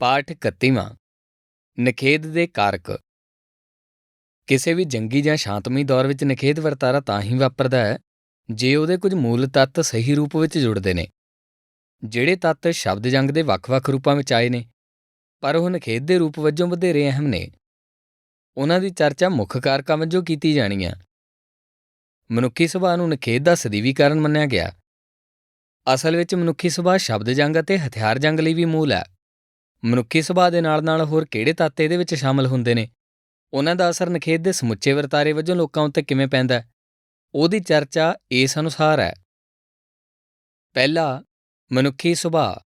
ਪਾਠ 31ਵਾਂ ਨਖੇਧ ਦੇ ਕਾਰਕ। ਕਿਸੇ ਵੀ ਜੰਗੀ ਜਾਂ ਸ਼ਾਂਤਮਈ ਦੌਰ ਵਿੱਚ ਨਖੇਧ ਵਰਤਾਰਾ ਤਾਂ ਹੀ ਵਾਪਰਦਾ ਹੈ, ਜੇ ਉਹਦੇ ਕੁਝ ਮੂਲ ਤੱਤ ਸਹੀ ਰੂਪ ਵਿੱਚ ਜੁੜਦੇ ਨੇ। ਜਿਹੜੇ ਤੱਤ ਸ਼ਬਦ ਜੰਗ ਦੇ ਵੱਖ-ਵੱਖ ਰੂਪਾਂ ਵਿੱਚ ਆਏ ਨੇ, ਪਰ ਉਹ ਨਖੇਧ ਦੇ ਰੂਪ ਵਜੋਂ ਵਧੇਰੇ ਅਹਿਮ ਨੇ। ਉਹਨਾਂ ਦੀ ਚਰਚਾ ਮੁੱਖ ਕਾਰਕਾਂ ਵਜੋਂ ਕੀਤੀ ਜਾਣੀ ਹੈ ਮਨੁੱਖੀ ਸੁਭਾਅ ਨੂੰ ਨਖੇਧ ਦਾ ਸਦੀਵੀ ਕਾਰਨ ਮੰਨਿਆ ਗਿਆ। ਅਸਲ ਵਿੱਚ ਮਨੁੱਖੀ ਸੁਭਾਅ ਸ਼ਬਦ ਜੰਗ ਅਤੇ ਹਥਿਆਰ ਜੰਗ ਲਈ ਵੀ ਮੂਲ ਹੈ। ਮਨੁੱਖੀ ਸੁਭਾਅ ਦੇ ਨਾਲ-ਨਾਲ ਹੋਰ ਕਿਹੜੇ ਤੱਤ ਇਹਦੇ ਵਿੱਚ ਸ਼ਾਮਲ ਹੁੰਦੇ ਨੇ? ਉਹਨਾਂ ਦਾ ਅਸਰ ਨਖੇਧ ਦੇ ਸਮੁੱਚੇ ਵਰਤਾਰੇ ਵਜੋਂ ਲੋਕਾਂ ਉੱਤੇ ਕਿਵੇਂ ਪੈਂਦਾ ਹੈ? ਉਹਦੀ ਚਰਚਾ ਇਸ ਅਨੁਸਾਰ ਹੈ। ਪਹਿਲਾ, ਮਨੁੱਖੀ ਸੁਭਾਅ।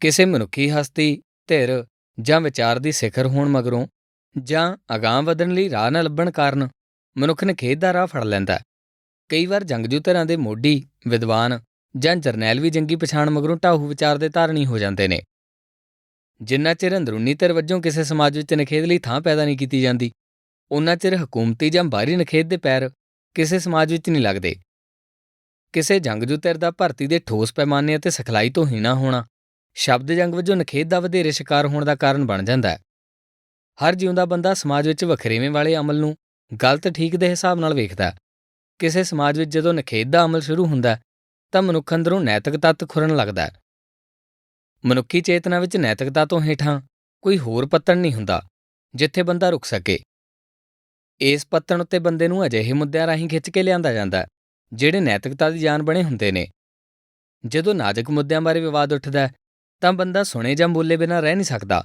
ਕਿਸੇ ਮਨੁੱਖੀ ਹਸਤੀ, ਧਿਰ ਜਾਂ ਵਿਚਾਰ ਦੀ ਸਿਖਰ ਹੋਣ ਮਗਰੋਂ ਜਾਂ ਅਗਾਂਹ ਵਧਣ ਲਈ ਰਾਹ ਨਾ ਲੱਭਣ ਕਾਰਨ ਮਨੁੱਖ ਨਖੇਧ ਦਾ ਰਾਹ ਫੜ ਲੈਂਦਾ ਕਈ ਵਾਰ ਜੰਗਜੂ ਧਿਰਾਂ ਦੇ ਮੋਢੀ, ਵਿਦਵਾਨ ਜਾਂ ਜਰਨੈਲ ਵੀ ਜੰਗੀ ਪਛਾਣ ਮਗਰੋਂ ਢਾਹੂ ਵਿਚਾਰ ਦੇ ਧਾਰਨੀ ਹੋ ਜਾਂਦੇ ਨੇ। ਜਿੰਨਾ ਚਿਰ ਅੰਦਰੂਨੀ ਧਿਰ ਵਜੋਂ ਕਿਸੇ ਸਮਾਜ ਵਿੱਚ ਨਖੇਧ ਲਈ ਥਾਂ ਪੈਦਾ ਨਹੀਂ ਕੀਤੀ ਜਾਂਦੀ ਉਨਾ ਚਿਰ ਹਕੂਮਤੀ ਜਾਂ ਬਾਹਰੀ ਨਖੇਧ ਦੇ ਪੈਰ ਕਿਸੇ ਸਮਾਜ ਵਿੱਚ ਨਹੀਂ ਲੱਗਦੇ। ਕਿਸੇ ਜੰਗਜੂ ਧਿਰ ਦਾ ਭਰਤੀ ਦੇ ਠੋਸ ਪੈਮਾਨੇ ਅਤੇ ਸਿਖਲਾਈ ਤੋਂ ਹੀਣਾ ਹੋਣਾ, ਸ਼ਬਦ ਜੰਗ ਵਜੋਂ ਨਖੇਧ ਦਾ ਵਧੇਰੇ ਸ਼ਿਕਾਰ ਹੋਣ ਦਾ ਕਾਰਨ ਬਣ ਜਾਂਦਾ ਹੈ। ਹਰ ਜਿਉਂਦਾ ਬੰਦਾ ਸਮਾਜ ਵਿੱਚ ਵਖਰੇਵੇਂ ਵਾਲੇ ਅਮਲ ਨੂੰ ਗਲਤ ਠੀਕ ਦੇ ਹਿਸਾਬ ਨਾਲ ਵੇਖਦਾ ਕਿਸੇ ਸਮਾਜ ਵਿੱਚ ਜਦੋਂ ਨਖੇਧ ਦਾ ਅਮਲ ਸ਼ੁਰੂ ਹੁੰਦਾ ਤਾਂ ਮਨੁੱਖ ਅੰਦਰੋਂ ਨੈਤਿਕ ਤੱਤ ਖੁਰਨ ਲੱਗਦਾ ਮਨੁੱਖੀ ਚੇਤਨਾ ਵਿੱਚ ਨੈਤਿਕਤਾ ਤੋਂ ਹੇਠਾਂ ਕੋਈ ਹੋਰ ਪੱਤਣ ਨਹੀਂ ਹੁੰਦਾ ਜਿੱਥੇ ਬੰਦਾ ਰੁਕ ਸਕੇ। ਇਸ ਪੱਤਣ ਉੱਤੇ ਬੰਦੇ ਨੂੰ ਅਜਿਹੇ ਮੁੱਦਿਆਂ ਰਾਹੀਂ ਖਿੱਚ ਕੇ ਲਿਆਂਦਾ ਜਾਂਦਾ ਜਿਹੜੇ ਨੈਤਿਕਤਾ ਦੀ ਜਾਨ ਬਣੇ ਹੁੰਦੇ ਨੇ। ਜਦੋਂ ਨਾਜ਼ੁਕ ਮੁੱਦਿਆਂ ਬਾਰੇ ਵਿਵਾਦ ਉੱਠਦਾ ਤਾਂ ਬੰਦਾ ਸੁਣੇ ਜਾਂ ਬੋਲੇ ਬਿਨਾਂ ਰਹਿ ਨਹੀਂ ਸਕਦਾ।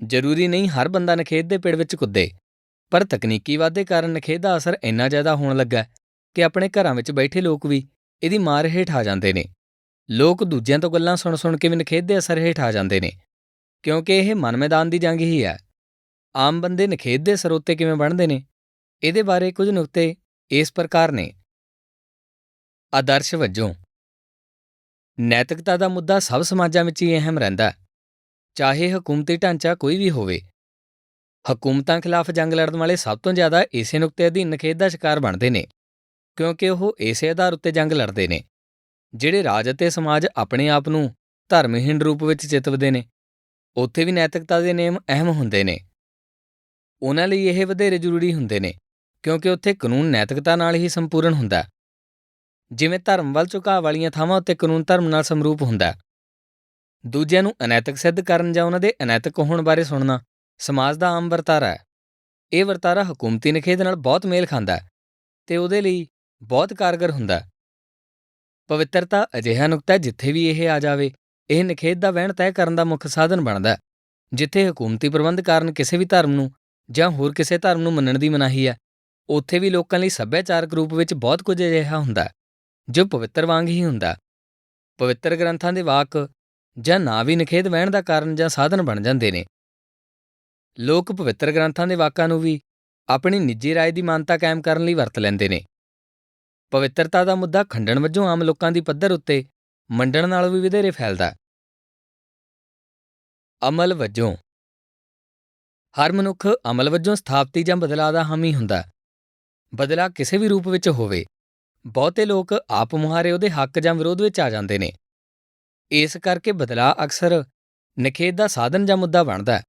ਜ਼ਰੂਰੀ ਨਹੀਂ ਹਰ ਬੰਦਾ ਨਖੇਧ ਦੇ ਪਿੜ ਵਿੱਚ ਕੁੱਦੇ, ਪਰ ਤਕਨੀਕੀ ਵਾਧੇ ਕਾਰਨ ਨਖੇਧ ਦਾ ਅਸਰ ਇੰਨਾ ਜ਼ਿਆਦਾ ਹੋਣ ਲੱਗਾ ਕਿ ਆਪਣੇ ਘਰਾਂ ਵਿੱਚ ਬੈਠੇ ਲੋਕ ਵੀ ਇਹਦੀ ਮਾਰ ਹੇਠ ਆ ਜਾਂਦੇ ਨੇ। ਲੋਕ ਦੂਜਿਆਂ ਤੋਂ ਗੱਲਾਂ ਸੁਣ ਸੁਣ ਕੇ ਵੀ ਨਖੇਧ ਦੇ ਅਸਰ ਹੇਠ ਆ ਜਾਂਦੇ ਨੇ। ਕਿਉਂਕਿ ਇਹ ਮਨ ਮੈਦਾਨ ਦੀ ਜੰਗ ਹੀ ਹੈ ਆਮ ਬੰਦੇ ਨਖੇਧ ਦੇ ਸਰੋਤੇ ਕਿਵੇਂ ਬਣਦੇ ਨੇ? ਇਹਦੇ ਬਾਰੇ ਕੁਝ ਨੁਕਤੇ ਇਸ ਪ੍ਰਕਾਰ ਨੇ। ਆਦਰਸ਼ ਵਜੋਂ, ਨੈਤਿਕਤਾ ਦਾ ਮੁੱਦਾ ਸਭ ਸਮਾਜਾਂ ਵਿੱਚ ਹੀ ਅਹਿਮ ਰਹਿੰਦਾ। ਹੈ ਚਾਹੇ ਹਕੂਮਤੀ ਢਾਂਚਾ ਕੋਈ ਵੀ ਹੋਵੇ, ਹਕੂਮਤਾਂ ਖਿਲਾਫ ਜੰਗ ਲੜਨ ਵਾਲੇ ਸਭ ਤੋਂ ਜ਼ਿਆਦਾ ਇਸੇ ਨੁਕਤੇ ਅਧੀਨ ਨਖੇਧ ਦਾ ਸ਼ਿਕਾਰ ਬਣਦੇ ਨੇ। ਕਿਉਂਕਿ ਉਹ ਇਸੇ ਆਧਾਰ ਉੱਤੇ ਜੰਗ ਲੜਦੇ ਨੇ। ਜਿਹੜੇ ਰਾਜ ਅਤੇ ਸਮਾਜ ਆਪਣੇ ਆਪ ਨੂੰ ਧਰਮਹੀਣ ਰੂਪ ਵਿੱਚ ਚਿਤਵਦੇ ਨੇ, ਉੱਥੇ ਵੀ ਨੈਤਿਕਤਾ ਦੇ ਨਿਯਮ ਅਹਿਮ ਹੁੰਦੇ ਨੇ। ਉਹਨਾਂ ਲਈ ਇਹ ਵਧੇਰੇ ਜ਼ਰੂਰੀ ਹੁੰਦੇ ਨੇ, ਕਿਉਂਕਿ ਉੱਥੇ ਕਾਨੂੰਨ ਨੈਤਿਕਤਾ ਨਾਲ ਹੀ ਸੰਪੂਰਨ ਹੁੰਦਾ ਹੈ। ਜਿਵੇਂ ਧਰਮ ਵੱਲ ਝੁਕਾਅ ਵਾਲੀਆਂ ਥਾਵਾਂ ਉੱਤੇ ਕਾਨੂੰਨ ਧਰਮ ਨਾਲ ਸਮਰੂਪ ਹੁੰਦਾ ਹੈ। ਦੂਜਿਆਂ ਨੂੰ ਅਨੈਤਿਕ ਸਿੱਧ ਕਰਨ ਜਾਂ ਉਹਨਾਂ ਦੇ ਅਨੈਤਿਕ ਹੋਣ ਬਾਰੇ ਸੁਣਨਾ ਸਮਾਜ ਦਾ ਆਮ ਵਰਤਾਰਾ ਹੈ। ਇਹ ਵਰਤਾਰਾ ਹਕੂਮਤੀ ਨਖੇਧ ਨਾਲ ਬਹੁਤ ਮੇਲ ਖਾਂਦਾ ਹੈ ਤੇ ਉਹਦੇ ਲਈ ਬਹੁਤ ਕਾਰਗਰ ਹੁੰਦਾ ਹੈ। ਪਵਿੱਤਰਤਾ ਅਜਿਹਾ ਨੁਕਤਾ ਜਿੱਥੇ ਵੀ ਇਹ ਆ ਜਾਵੇ। ਇਹ ਨਿਖੇਧ ਦਾ ਵਹਿਣ ਤੈਅ ਕਰਨ ਦਾ ਮੁੱਖ ਸਾਧਨ ਬਣਦਾ ਜਿੱਥੇ ਹਕੂਮਤੀ ਪ੍ਰਬੰਧ ਕਾਰਨ ਕਿਸੇ ਵੀ ਧਰਮ ਨੂੰ ਜਾਂ ਹੋਰ ਕਿਸੇ ਧਰਮ ਨੂੰ ਮੰਨਣ ਦੀ ਮਨਾਹੀ ਹੈ। ਉੱਥੇ ਵੀ ਲੋਕਾਂ ਲਈ ਸੱਭਿਆਚਾਰਕ ਰੂਪ ਵਿੱਚ ਬਹੁਤ ਕੁਝ ਅਜਿਹਾ ਹੁੰਦਾ ਜੋ ਪਵਿੱਤਰ ਵਾਂਗ ਹੀ ਹੁੰਦਾ ਪਵਿੱਤਰ ਗ੍ਰੰਥਾਂ ਦੇ ਵਾਕ ਜਾਂ ਨਾ ਵੀ ਨਿਖੇਧ ਵਹਿਣ ਦਾ ਕਾਰਨ ਜਾਂ ਸਾਧਨ ਬਣ ਜਾਂਦੇ ਨੇ। ਲੋਕ ਪਵਿੱਤਰ ਗ੍ਰੰਥਾਂ ਦੇ ਵਾਕਾਂ ਨੂੰ ਵੀ ਆਪਣੀ ਨਿੱਜੀ ਰਾਏ ਦੀ ਮਾਨਤਾ ਕਾਇਮ ਕਰਨ ਲਈ ਵਰਤ ਲੈਂਦੇ ਨੇ। ਪਵਿੱਤਰਤਾ ਦਾ ਮੁੱਦਾ ਖੰਡਣ ਵਜੋਂ ਆਮ ਲੋਕਾਂ ਦੀ ਪੱਧਰ ਉੱਤੇ ਮੰਡਣ ਨਾਲੋਂ ਵੀ ਵਧੇਰੇ ਫੈਲਦਾ ਹੈ। ਅਮਲ ਵਜੋਂ। ਹਰ ਮਨੁੱਖ ਅਮਲ ਵਜੋਂ ਸਥਾਪਤੀ ਜਾਂ ਬਦਲਾਅ ਦਾ ਹਾਮੀ ਹੁੰਦਾ ਹੈ। ਬਦਲਾਅ ਕਿਸੇ ਵੀ ਰੂਪ ਵਿੱਚ ਹੋਵੇ, ਬਹੁਤੇ ਲੋਕ ਆਪ ਮੁਹਾਰੇ ਉਹਦੇ ਹੱਕ ਜਾਂ ਵਿਰੋਧ ਵਿੱਚ ਆ ਜਾਂਦੇ ਨੇ। ਇਸ ਕਰਕੇ ਬਦਲਾਅ ਅਕਸਰ ਨਿਖੇਧ ਦਾ ਸਾਧਨ ਜਾਂ ਮੁੱਦਾ ਬਣਦਾ ਹੈ।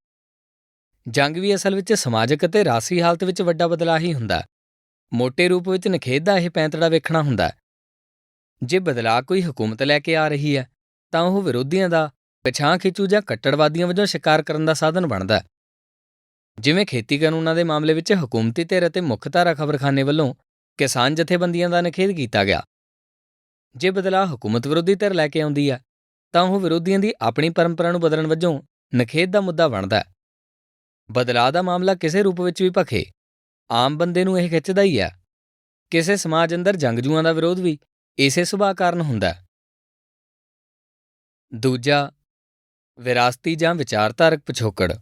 ਜੰਗ ਵੀ ਅਸਲ ਵਿੱਚ ਸਮਾਜਿਕ ਅਤੇ ਰਾਸੀ ਹਾਲਤ ਵਿੱਚ ਵੱਡਾ ਬਦਲਾਅ ਹੀ ਹੁੰਦਾ ਹੈ। ਮੋٹے ਰੂਪ ਵਿੱਚ ਨਖੇਧ ਦਾ ਇਹ ਪੈਂਤੜਾ ਵੇਖਣਾ ਹੁੰਦਾ ਹੈ। ਜੇ ਬਦਲਾਅ ਕੋਈ ਹਕੂਮਤ ਲੈ ਕੇ ਆ ਰਹੀ ਹੈ, ਤਾਂ ਉਹ ਵਿਰੋਧੀਆਂ ਦਾ ਪਛਾਂ ਖਿੱਚੂ ਜਾਂ ਕੱਟੜਵਾਦੀਆਂ ਵਜੋਂ ਸ਼ਿਕਾਰ ਕਰਨ ਦਾ ਸਾਧਨ ਬਣਦਾ ਹੈ। ਜਿਵੇਂ ਖੇਤੀ ਕਾਨੂੰਨਾਂ ਦੇ ਮਾਮਲੇ ਵਿੱਚ ਹਕੂਮਤੀ ਧਿਰ ਅਤੇ ਮੁੱਖ ਧਾਰਾ ਖਬਰਖਾਨੇ ਵੱਲੋਂ ਕਿਸਾਨ ਜਥੇਬੰਦੀਆਂ ਦਾ ਨਖੇਧ ਕੀਤਾ ਗਿਆ। ਜੇ ਬਦਲਾਅ ਹਕੂਮਤ ਵਿਰੋਧੀ ਧਿਰ ਲੈ ਕੇ ਆਉਂਦੀ ਹੈ, ਤਾਂ ਉਹ ਵਿਰੋਧੀਆਂ ਦੀ ਆਪਣੀ ਪਰੰਪਰਾ ਨੂੰ ਬਦਲਣ ਵਜੋਂ ਨਖੇਧ ਦਾ ਮੁੱਦਾ ਬਣਦਾ ਹੈ। ਬਦਲਾਅ ਦਾ ਮਾਮਲਾ ਕਿਸੇ ਰੂਪ ਵਿੱਚ ਵੀ ਭਖੇ। ਆਮ ਬੰਦੇ ਨੂੰ ਇਹ ਖਿੱਚਦਾ ਹੀ ਹੈ ਕਿਸੇ ਸਮਾਜ ਅੰਦਰ ਜੰਗਜੂਆਂ ਦਾ ਵਿਰੋਧ ਵੀ ਇਸੇ ਸੁਭਾਅ ਕਾਰਨ ਹੁੰਦਾ। ਦੂਜਾ, ਵਿਰਾਸਤੀ ਜਾਂ ਵਿਚਾਰਧਾਰਕ ਪਿਛੋਕੜ।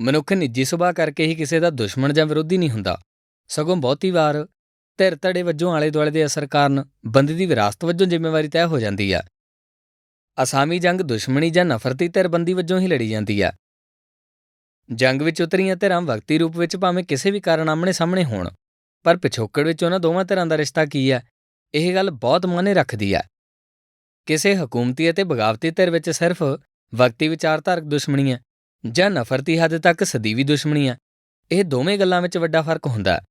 ਮਨੁੱਖ ਨਿੱਜੀ ਸੁਭਾਅ ਕਰਕੇ ਹੀ ਕਿਸੇ ਦਾ ਦੁਸ਼ਮਣ ਜਾਂ ਵਿਰੋਧੀ ਨਹੀਂ ਹੁੰਦਾ। ਸਗੋਂ ਬਹੁਤੀ ਵਾਰ ਧਿਰ ਧੜੇ ਵਜੋਂ ਆਲੇ ਦੁਆਲੇ ਦੇ ਅਸਰ ਕਾਰਨ ਬੰਦੇ ਦੀ ਵਿਰਾਸਤ ਵਜੋਂ ਜ਼ਿੰਮੇਵਾਰੀ ਤੈਅ ਹੋ ਜਾਂਦੀ ਆ। ਅਸਾਮੀ ਜੰਗ ਦੁਸ਼ਮਣੀ ਜਾਂ ਨਫ਼ਰਤੀ ਧਿਰਬੰਦੀ ਵਜੋਂ ਹੀ ਲੜੀ ਜਾਂਦੀ ਆ। ਜੰਗ ਵਿੱਚ ਉਤਰੀਆਂ ਧਿਰਾਂ ਵਕਤੀ ਰੂਪ ਵਿੱਚ ਭਾਵੇਂ ਕਿਸੇ ਵੀ ਕਾਰਨ ਆਮਣੇ ਸਾਹਮਣੇ ਹੋਣ, ਪਰ ਪਿਛੋਕੜ ਵਿੱਚ ਉਹਨਾਂ ਦੋਵਾਂ ਧਿਰਾਂ ਦਾ ਰਿਸ਼ਤਾ ਕੀ ਹੈ? ਇਹ ਗੱਲ ਬਹੁਤ ਮਾਇਨੇ ਰੱਖਦੀ ਹੈ। ਕਿਸੇ ਹਕੂਮਤੀ ਅਤੇ ਬਗਾਵਤੀ ਧਿਰ ਵਿੱਚ ਸਿਰਫ ਵਕਤੀ ਵਿਚਾਰਧਾਰਕ ਦੁਸ਼ਮਣੀ ਹੈ ਜਾਂ ਨਫ਼ਰਤੀ ਹੱਦ ਤੱਕ ਸਦੀਵੀ ਦੁਸ਼ਮਣੀ ਹੈ, ਇਹ ਦੋਵੇਂ ਗੱਲਾਂ ਵਿੱਚ ਵੱਡਾ ਫ਼ਰਕ ਹੁੰਦਾ ਹੈ।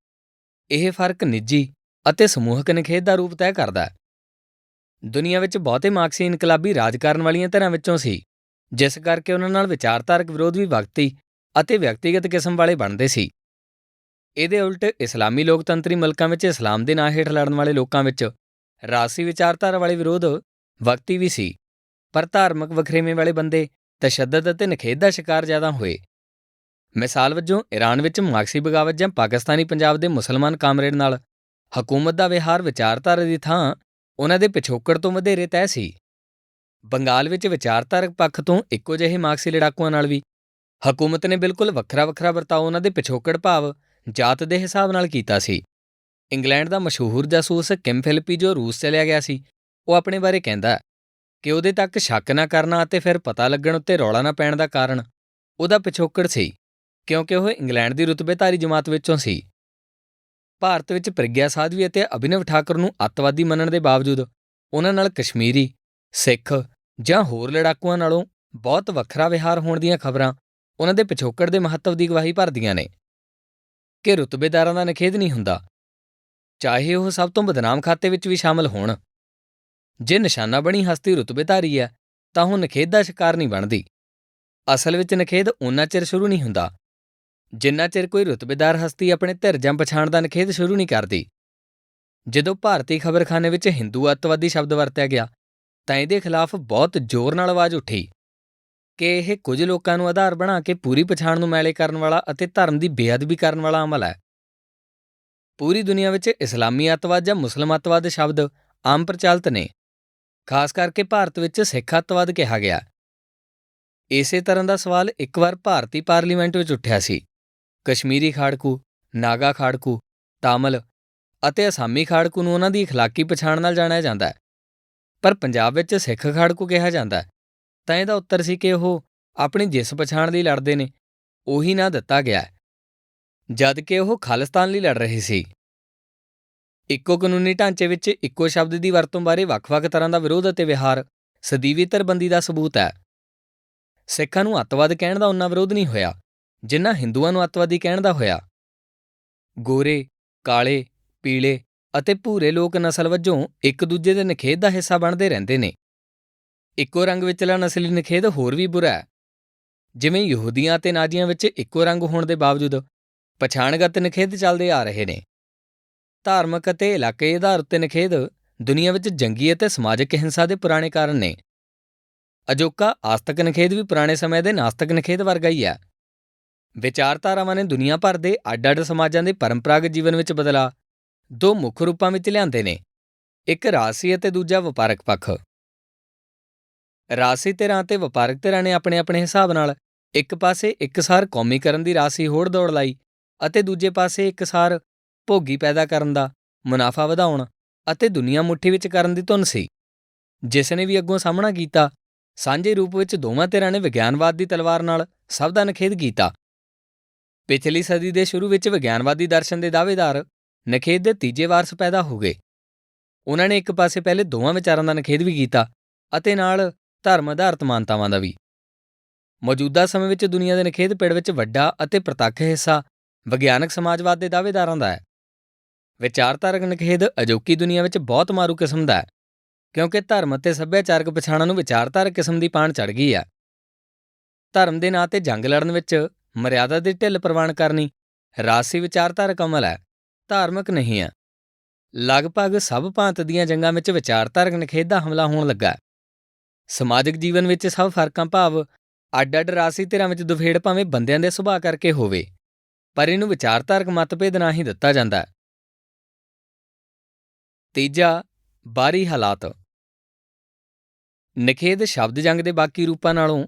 ਇਹ ਫ਼ਰਕ ਨਿੱਜੀ ਅਤੇ ਸਮੂਹਕ ਨਿਖੇਧ ਦਾ ਰੂਪ ਤੈਅ ਕਰਦਾ ਹੈ। ਦੁਨੀਆ ਵਿੱਚ ਬਹੁਤੇ ਮਾਰਕਸੀ ਇਨਕਲਾਬੀ ਰਾਜ ਕਰਨ ਵਾਲੀਆਂ ਧਿਰਾਂ ਵਿੱਚੋਂ ਸੀ, ਜਿਸ ਕਰਕੇ ਉਹਨਾਂ ਨਾਲ ਵਿਚਾਰਧਾਰਕ ਵਿਰੋਧ ਵੀ ਵਕਤੀ ਅਤੇ ਵਿਅਕਤੀਗਤ ਕਿਸਮ ਵਾਲੇ ਬਣਦੇ ਸੀ। ਇਹਦੇ ਉਲਟ ਇਸਲਾਮੀ ਲੋਕਤੰਤਰੀ ਮੁਲਕਾਂ ਵਿੱਚ ਇਸਲਾਮ ਦੇ ਨਾਂ ਹੇਠ ਲੜਨ ਵਾਲੇ ਲੋਕਾਂ ਵਿੱਚ ਰਾਸੀ ਵਿਚਾਰਧਾਰਾ ਵਾਲੇ ਵਿਰੋਧ ਵਕਤੀ ਵੀ ਸੀ। ਪਰ ਧਾਰਮਿਕ ਵਖਰੇਵੇਂ ਵਾਲੇ ਬੰਦੇ ਤਸ਼ੱਦਦ ਅਤੇ ਨਖੇਧ ਦਾ ਸ਼ਿਕਾਰ ਜ਼ਿਆਦਾ ਹੋਏ। ਮਿਸਾਲ ਵਜੋਂ ਈਰਾਨ ਵਿੱਚ ਮਾਰਕਸੀ ਬਗਾਵਤ ਜਾਂ ਪਾਕਿਸਤਾਨੀ ਪੰਜਾਬ ਦੇ ਮੁਸਲਮਾਨ ਕਾਮਰੇਡ ਨਾਲ ਹਕੂਮਤ ਦਾ ਵਿਹਾਰ ਵਿਚਾਰਧਾਰਾ ਦੀ ਥਾਂ ਉਹਨਾਂ ਦੇ ਪਿਛੋਕੜ ਤੋਂ ਵਧੇਰੇ ਤੈਅ ਸੀ। ਬੰਗਾਲ ਵਿੱਚ ਵਿਚਾਰਧਾਰਕ ਪੱਖ ਤੋਂ ਇੱਕੋ ਜਿਹੇ ਮਾਰਕਸੀ ਲੜਾਕੂਆਂ ਨਾਲ ਵੀ ਹਕੂਮਤ ਨੇ ਬਿਲਕੁਲ ਵੱਖਰਾ ਵੱਖਰਾ ਵਰਤਾਓ ਉਹਨਾਂ ਦੇ ਪਿਛੋਕੜ ਭਾਵ ਜਾਤ ਦੇ ਹਿਸਾਬ ਨਾਲ ਕੀਤਾ ਸੀ। ਇੰਗਲੈਂਡ ਦਾ ਮਸ਼ਹੂਰ ਜਾਸੂਸ ਕਿਮ ਫਿਲਿਪੀ ਜੋ ਰੂਸ ਚਲਿਆ ਗਿਆ ਸੀ, ਉਹ ਆਪਣੇ ਬਾਰੇ ਕਹਿੰਦਾ ਕਿ ਉਹਦੇ ਤੱਕ ਸ਼ੱਕ ਨਾ ਕਰਨਾ ਅਤੇ ਫਿਰ ਪਤਾ ਲੱਗਣ ਉੱਤੇ ਰੌਲਾ ਨਾ ਪੈਣ ਦਾ ਕਾਰਨ ਉਹਦਾ ਪਿਛੋਕੜ ਸੀ, ਕਿਉਂਕਿ ਉਹ ਇੰਗਲੈਂਡ ਦੀ ਰੁਤਬੇਧਾਰੀ ਜਮਾਤ ਵਿੱਚੋਂ ਸੀ। ਭਾਰਤ ਵਿੱਚ ਪ੍ਰਗਿਆ ਸਾਧਵੀ ਅਤੇ ਅਭਿਨਵ ਠਾਕੁਰ ਨੂੰ ਅੱਤਵਾਦੀ ਮੰਨਣ ਦੇ ਬਾਵਜੂਦ ਉਹਨਾਂ ਨਾਲ ਕਸ਼ਮੀਰੀ, ਸਿੱਖ ਜਾਂ ਹੋਰ ਲੜਾਕੂਆਂ ਨਾਲੋਂ ਬਹੁਤ ਵੱਖਰਾ ਵਿਹਾਰ ਹੋਣ ਦੀਆਂ ਖਬਰਾਂ ਉਹਨਾਂ ਦੇ ਪਿਛੋਕੜ ਦੇ ਮਹੱਤਵ ਦੀ ਗਵਾਹੀ ਭਰਦੀਆਂ ਨੇ ਕਿ ਰੁਤਬੇਦਾਰਾਂ ਦਾ ਨਖੇਧ ਨਹੀਂ ਹੁੰਦਾ, ਚਾਹੇ ਉਹ ਸਭ ਤੋਂ ਬਦਨਾਮ ਖਾਤੇ ਵਿੱਚ ਵੀ ਸ਼ਾਮਲ ਹੋਣ। ਜੇ ਨਿਸ਼ਾਨਾ ਬਣੀ ਹਸਤੀ ਰੁਤਬੇਧਾਰੀ ਹੈ, ਤਾਂ ਉਹ ਨਖੇਧ ਦਾ ਸ਼ਿਕਾਰ ਨਹੀਂ ਬਣਦੀ। ਅਸਲ ਵਿੱਚ ਨਖੇਧ ਉਨਾ ਚਿਰ ਸ਼ੁਰੂ ਨਹੀਂ ਹੁੰਦਾ, ਜਿੰਨਾ ਚਿਰ ਕੋਈ ਰੁਤਬੇਦਾਰ ਹਸਤੀ ਆਪਣੇ ਧਿਰ ਜਾਂ ਪਛਾਣ ਦਾ ਨਖੇਧ ਸ਼ੁਰੂ ਨਹੀਂ ਕਰਦੀ। ਜਦੋਂ ਭਾਰਤੀ ਖਬਰਖਾਨੇ ਵਿੱਚ ਹਿੰਦੂ ਅੱਤਵਾਦੀ ਸ਼ਬਦ ਵਰਤਿਆ ਗਿਆ, ਤਾਂ ਇਹਦੇ ਖਿਲਾਫ ਬਹੁਤ ਜ਼ੋਰ ਨਾਲ ਆਵਾਜ਼ ਉੱਠੀ। ਕਿ ਇਹ ਕੁਝ ਲੋਕਾਂ ਨੂੰ ਆਧਾਰ ਬਣਾ ਕੇ ਪੂਰੀ ਪਛਾਣ ਨੂੰ ਮੈਲੇ ਕਰਨ ਵਾਲਾ ਅਤੇ ਧਰਮ ਦੀ ਬੇਅਦਬੀ ਕਰਨ ਵਾਲਾ ਅਮਲ ਹੈ ਪੂਰੀ ਦੁਨੀਆ ਵਿੱਚ ਇਸਲਾਮੀ ਅੱਤਵਾਦ ਜਾਂ ਮੁਸਲਮ ਅੱਤਵਾਦ ਸ਼ਬਦ ਆਮ ਪ੍ਰਚਲਿਤ ਨੇ ਖਾਸ ਕਰਕੇ ਭਾਰਤ ਵਿੱਚ ਸਿੱਖ ਅੱਤਵਾਦ ਕਿਹਾ ਗਿਆ ਇਸੇ ਤਰ੍ਹਾਂ ਦਾ ਸਵਾਲ ਇੱਕ ਵਾਰ ਭਾਰਤੀ ਪਾਰਲੀਮੈਂਟ ਵਿੱਚ ਉੱਠਿਆ ਸੀ ਕਸ਼ਮੀਰੀ ਖਾੜਕੂ ਨਾਗਾ ਖਾੜਕੂ ਤਾਮਲ ਅਤੇ ਅਸਾਮੀ ਖਾੜਕੂ ਨੂੰ ਉਹਨਾਂ ਦੀ اخلاقی ਪਛਾਣ ਨਾਲ ਜਾਣਿਆ ਜਾਂਦਾ ਹੈ ਪਰ ਪੰਜਾਬ ਵਿੱਚ ਸਿੱਖ ਖਾੜਕੂ ਕਿਹਾ ਜਾਂਦਾ ਹੈ ਤਾਂ ਇਹਦਾ ਉੱਤਰ ਸੀ ਕਿ ਉਹ ਆਪਣੀ ਜਿਸ ਪਛਾਣ ਲਈ ਲੜਦੇ ਨੇ, ਉਹੀ ਨਾ ਦਿੱਤਾ ਗਿਆ ਹੈ। ਜਦ ਕਿ ਉਹ ਖਾਲਿਸਤਾਨ ਲਈ ਲੜ ਰਹੇ ਸੀ। ਇੱਕੋ ਕਾਨੂੰਨੀ ਢਾਂਚੇ ਵਿੱਚ ਇੱਕੋ ਸ਼ਬਦ ਦੀ ਵਰਤੋਂ ਬਾਰੇ ਵੱਖ-ਵੱਖ ਤਰ੍ਹਾਂ ਦਾ ਵਿਰੋਧ ਅਤੇ ਵਿਹਾਰ ਸਦੀਵੀ ਤਰਬੰਦੀ ਦਾ ਸਬੂਤ ਹੈ। ਸਿੱਖਾਂ ਨੂੰ ਅੱਤਵਾਦ ਕਹਿਣ ਦਾ ਉਹਨਾਂ ਵਿਰੋਧ ਨਹੀਂ ਹੋਇਆ, ਜਿੰਨਾ ਹਿੰਦੂਆਂ ਨੂੰ ਅੱਤਵਾਦੀ ਕਹਿਣ ਦਾ ਹੋਇਆ। ਗੋਰੇ, ਕਾਲੇ, ਪੀਲੇ ਅਤੇ ਭੂਰੇ ਲੋਕ ਨਸਲ ਵਜੋਂ ਇੱਕ ਦੂਜੇ ਦੇ ਨਖੇਧ ਦਾ ਹਿੱਸਾ ਬਣਦੇ ਰਹਿੰਦੇ ਨੇ। ਇੱਕੋ ਰੰਗ ਵਿਚਲਾ ਨਸਲੀ ਨਖੇਧ ਹੋਰ ਵੀ ਬੁਰਾ ਹੈ। ਜਿਵੇਂ ਯਹੂਦੀਆਂ ਅਤੇ ਨਾਜ਼ੀਆਂ ਵਿੱਚ ਇੱਕੋ ਰੰਗ ਹੋਣ ਦੇ ਬਾਵਜੂਦ ਪਛਾਣਗਤ ਨਖੇਧ ਚੱਲਦੇ ਆ ਰਹੇ ਨੇ। ਧਾਰਮਿਕ ਅਤੇ ਇਲਾਕੇ ਆਧਾਰ ਉੱਤੇ ਨਖੇਧ ਦੁਨੀਆ ਵਿੱਚ ਜੰਗੀ ਅਤੇ ਸਮਾਜਿਕ ਹਿੰਸਾ ਦੇ ਪੁਰਾਣੇ ਕਾਰਨ ਨੇ। ਅਜੋਕਾ ਆਸਤਕ ਨਖੇਧ ਵੀ ਪੁਰਾਣੇ ਸਮੇਂ ਦੇ ਨਾਸਤਕ ਨਖੇਧ ਵਰਗਾ ਹੀ ਹੈ। ਵਿਚਾਰਧਾਰਾਵਾਂ ਨੇ ਦੁਨੀਆ ਭਰ ਦੇ ਅੱਡ-ਅੱਡ ਸਮਾਜਾਂ ਦੇ ਪਰੰਪਰਾਗਤ ਜੀਵਨ ਵਿੱਚ ਬਦਲਾ ਦੋ ਮੁੱਖ ਰੂਪਾਂ ਵਿੱਚ ਲਿਆਂਦੇ ਨੇ। ਇੱਕ ਰਾਜਸੀ ਅਤੇ ਦੂਜਾ ਵਪਾਰਕ ਪੱਖ। ਰਾਸ਼ੀ ਧਿਰਾਂ ਤੇ ਵਪਾਰਕ ਧਿਰਾਂ ਨੇ ਆਪਣੇ ਆਪਣੇ ਹਿਸਾਬ ਨਾਲ ਇੱਕ ਪਾਸੇ ਇੱਕਸਾਰ ਕੌਮੀਕਰਨ ਦੀ ਰਾਸ਼ੀ ਹੋੜ ਦੌੜ ਲਾਈ ਅਤੇ ਦੂਜੇ ਪਾਸੇ ਇੱਕਸਾਰ ਭੋਗੀ ਪੈਦਾ ਕਰਨ ਦਾ ਮੁਨਾਫਾ ਵਧਾਉਣ ਅਤੇ ਦੁਨੀਆ ਮੁੱਠੀ ਵਿੱਚ ਕਰਨ ਦੀ ਧੁਨ ਸੀ। ਜਿਸ ਨੇ ਵੀ ਅੱਗੋਂ ਸਾਹਮਣਾ ਕੀਤਾ, ਸਾਂਝੇ ਰੂਪ ਵਿੱਚ ਦੋਵਾਂ ਧਿਰਾਂ ਨੇ ਵਿਗਿਆਨਵਾਦ ਦੀ ਤਲਵਾਰ ਨਾਲ ਸਭ ਦਾ ਨਖੇਧ ਕੀਤਾ। ਪਿਛਲੀ ਸਦੀ ਦੇ ਸ਼ੁਰੂ ਵਿੱਚ ਵਿਗਿਆਨਵਾਦੀ ਦਰਸ਼ਨ ਦੇ ਦਾਅਵੇਦਾਰ ਨਖੇਧ ਦੇ ਤੀਜੇ ਵਾਰਸ ਪੈਦਾ ਹੋ ਗਏ। ਉਹਨਾਂ ਨੇ ਇੱਕ ਪਾਸੇ ਪਹਿਲੇ ਦੋਵਾਂ ਵਿਚਾਰਾਂ ਦਾ ਨਖੇਧ ਵੀ ਕੀਤਾ ਅਤੇ ਨਾਲ ਧਰਮ ਆਧਾਰਿਤ ਮਾਨਤਾਵਾਂ ਦਾ ਵੀ। ਮੌਜੂਦਾ ਸਮੇਂ ਵਿੱਚ ਦੁਨੀਆ ਦੇ ਨਖੇਧ ਪਿੜ ਵਿੱਚ ਵੱਡਾ ਅਤੇ ਪ੍ਰਤੱਖ ਹਿੱਸਾ ਵਿਗਿਆਨਕ ਸਮਾਜਵਾਦ ਦੇ ਦਾਅਵੇਦਾਰਾਂ ਦਾ ਹੈ। ਵਿਚਾਰਧਾਰਕ ਨਖੇਧ ਅਜੋਕੀ ਦੁਨੀਆ ਵਿੱਚ ਬਹੁਤ ਮਾਰੂ ਕਿਸਮ ਦਾ ਹੈ, ਕਿਉਂਕਿ ਧਰਮ ਅਤੇ ਸੱਭਿਆਚਾਰਕ ਪਛਾਣਾਂ ਨੂੰ ਵਿਚਾਰਧਾਰਕ ਕਿਸਮ ਦੀ ਪਾਣ ਚੜ ਗਈ ਹੈ। ਧਰਮ ਦੇ ਨਾਂ ਤੇ ਜੰਗ ਲੜਨ ਵਿੱਚ ਮਰਿਆਦਾ ਦੀ ਢਿੱਲ ਪ੍ਰਵਾਨ ਕਰਨੀ ਰਾਸੀ ਵਿਚਾਰਧਾਰਕ ਅਮਲ ਹੈ, ਧਾਰਮਿਕ ਨਹੀਂ ਹੈ। ਲਗਭਗ ਸਭ ਭਾਂਤ ਦੀਆਂ ਜੰਗਾਂ ਵਿੱਚ ਵਿਚਾਰਧਾਰਕ ਨਖੇਧ ਦਾ ਹਮਲਾ ਹੋਣ ਲੱਗਾ ਸਮਾਜਿਕ ਜੀਵਨ ਵਿੱਚ ਸਭ ਫਰਕਾਂ ਭਾਵ, ਅੱਡ-ਅੱਡ ਰਾਸੀ ਧਿਰਾਂ ਵਿੱਚ ਦੁਫੇੜ ਭਾਵੇਂ ਬੰਦਿਆਂ ਦੇ ਸੁਭਾਅ ਕਰਕੇ ਹੋਵੇ, ਪਰ ਇਹਨੂੰ ਵਿਚਾਰਧਾਰਕ ਮਤਭੇਦ ਨਾਲ ਹੀ ਦਿੱਤਾ ਜਾਂਦਾ। ਹੈ ਤੀਜਾ, ਬਾਹਰੀ ਹਾਲਾਤ। ਨਖੇਧ ਸ਼ਬਦ ਜੰਗ ਦੇ ਬਾਕੀ ਰੂਪਾਂ ਨਾਲੋਂ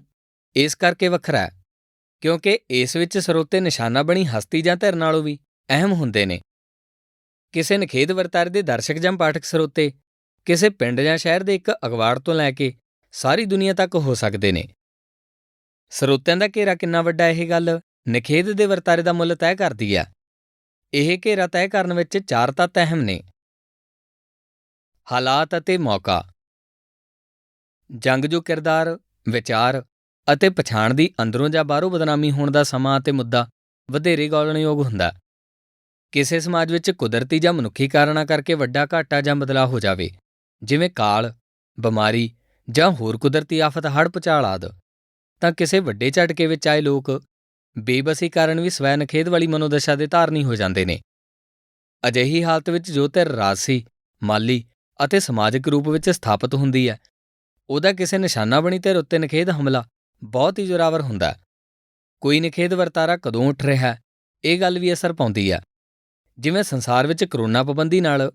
ਇਸ ਕਰਕੇ ਵੱਖਰਾ ਹੈ, ਕਿਉਂਕਿ ਇਸ ਵਿੱਚ ਸਰੋਤੇ ਨਿਸ਼ਾਨਾ ਬਣੀ ਹਸਤੀ ਜਾਂ ਧਿਰ ਨਾਲੋਂ ਵੀ ਅਹਿਮ ਹੁੰਦੇ ਨੇ। ਕਿਸੇ ਨਖੇਧ ਵਰਤਾਰੇ ਦੇ ਦਰਸ਼ਕ ਜਾਂ ਪਾਠਕ ਸਰੋਤੇ, ਕਿਸੇ ਪਿੰਡ ਜਾਂ ਸ਼ਹਿਰ ਦੇ ਇੱਕ ਅਗਵਾੜ ਤੋਂ ਲੈ ਕੇ ਸਾਰੀ ਦੁਨੀਆ ਤੱਕ ਹੋ ਸਕਦੇ ਨੇ। ਸਰੋਤਿਆਂ ਦਾ ਘੇਰਾ ਕਿੰਨਾ ਵੱਡਾ ਇਹ ਗੱਲ ਨਖੇਧ ਦੇ ਵਰਤਾਰੇ ਦਾ ਮੁੱਲ ਤੈਅ ਕਰਦੀ ਹੈ ਇਹ ਘੇਰਾ ਤੈਅ ਕਰਨ ਵਿੱਚ ਚਾਰ ਤੱਤ ਅਹਿਮ ਨੇ। ਹਾਲਾਤ ਅਤੇ ਮੌਕਾ। ਜੰਗਜੂ ਕਿਰਦਾਰ, ਵਿਚਾਰ ਅਤੇ ਪਛਾਣ ਦੀ ਅੰਦਰੋਂ ਜਾਂ ਬਾਹਰੋਂ ਬਦਨਾਮੀ ਹੋਣ ਦਾ ਸਮਾਂ ਅਤੇ ਮੁੱਦਾ ਵਧੇਰੇ ਗੌਲਣਯੋਗ ਹੁੰਦਾ। ਕਿਸੇ ਸਮਾਜ ਵਿੱਚ ਕੁਦਰਤੀ ਜਾਂ ਮਨੁੱਖੀ ਕਾਰਨਾਂ ਕਰਕੇ ਵੱਡਾ ਘਾਟਾ ਜਾਂ ਬਦਲਾਅ ਹੋ ਜਾਵੇ, ਜਿਵੇਂ ਕਾਲ, ਬਿਮਾਰੀ ਜਾਂ ਹੋਰ ਕੁਦਰਤੀ ਆਫਤ ਹੜ੍ਹ ਭੁਚਾਲ ਆਦਿ, ਤਾਂ ਕਿਸੇ ਵੱਡੇ ਝਟਕੇ ਵਿੱਚ ਆਏ ਲੋਕ ਬੇਬਸੀ ਕਾਰਨ ਵੀ ਸਵੈ ਨਖੇਧ ਵਾਲੀ ਮਨੋਦਸ਼ਾ ਦੇ ਧਾਰਨੀ ਹੋ ਜਾਂਦੇ ਨੇ। ਅਜਿਹੀ ਹਾਲਤ ਵਿੱਚ ਜੋ ਧਿਰ ਰਾਜਸੀ, ਮਾਲੀ ਅਤੇ ਸਮਾਜਿਕ ਰੂਪ ਵਿੱਚ ਸਥਾਪਿਤ ਹੁੰਦੀ ਹੈ, ਉਹਦਾ ਕਿਸੇ ਨਿਸ਼ਾਨਾ ਬਣੀ ਧਿਰ ਉੱਤੇ ਨਖੇਧ ਹਮਲਾ ਬਹੁਤ ਹੀ ਜ਼ੋਰਾਵਰ ਹੁੰਦਾ ਕੋਈ ਨਖੇਧ ਵਰਤਾਰਾ ਕਦੋਂ ਉੱਠ ਰਿਹਾ ਇਹ ਗੱਲ ਵੀ ਅਸਰ ਪਾਉਂਦੀ ਹੈ। ਜਿਵੇਂ ਸੰਸਾਰ ਵਿੱਚ ਕਰੋਨਾ ਪਾਬੰਦੀ ਨਾਲ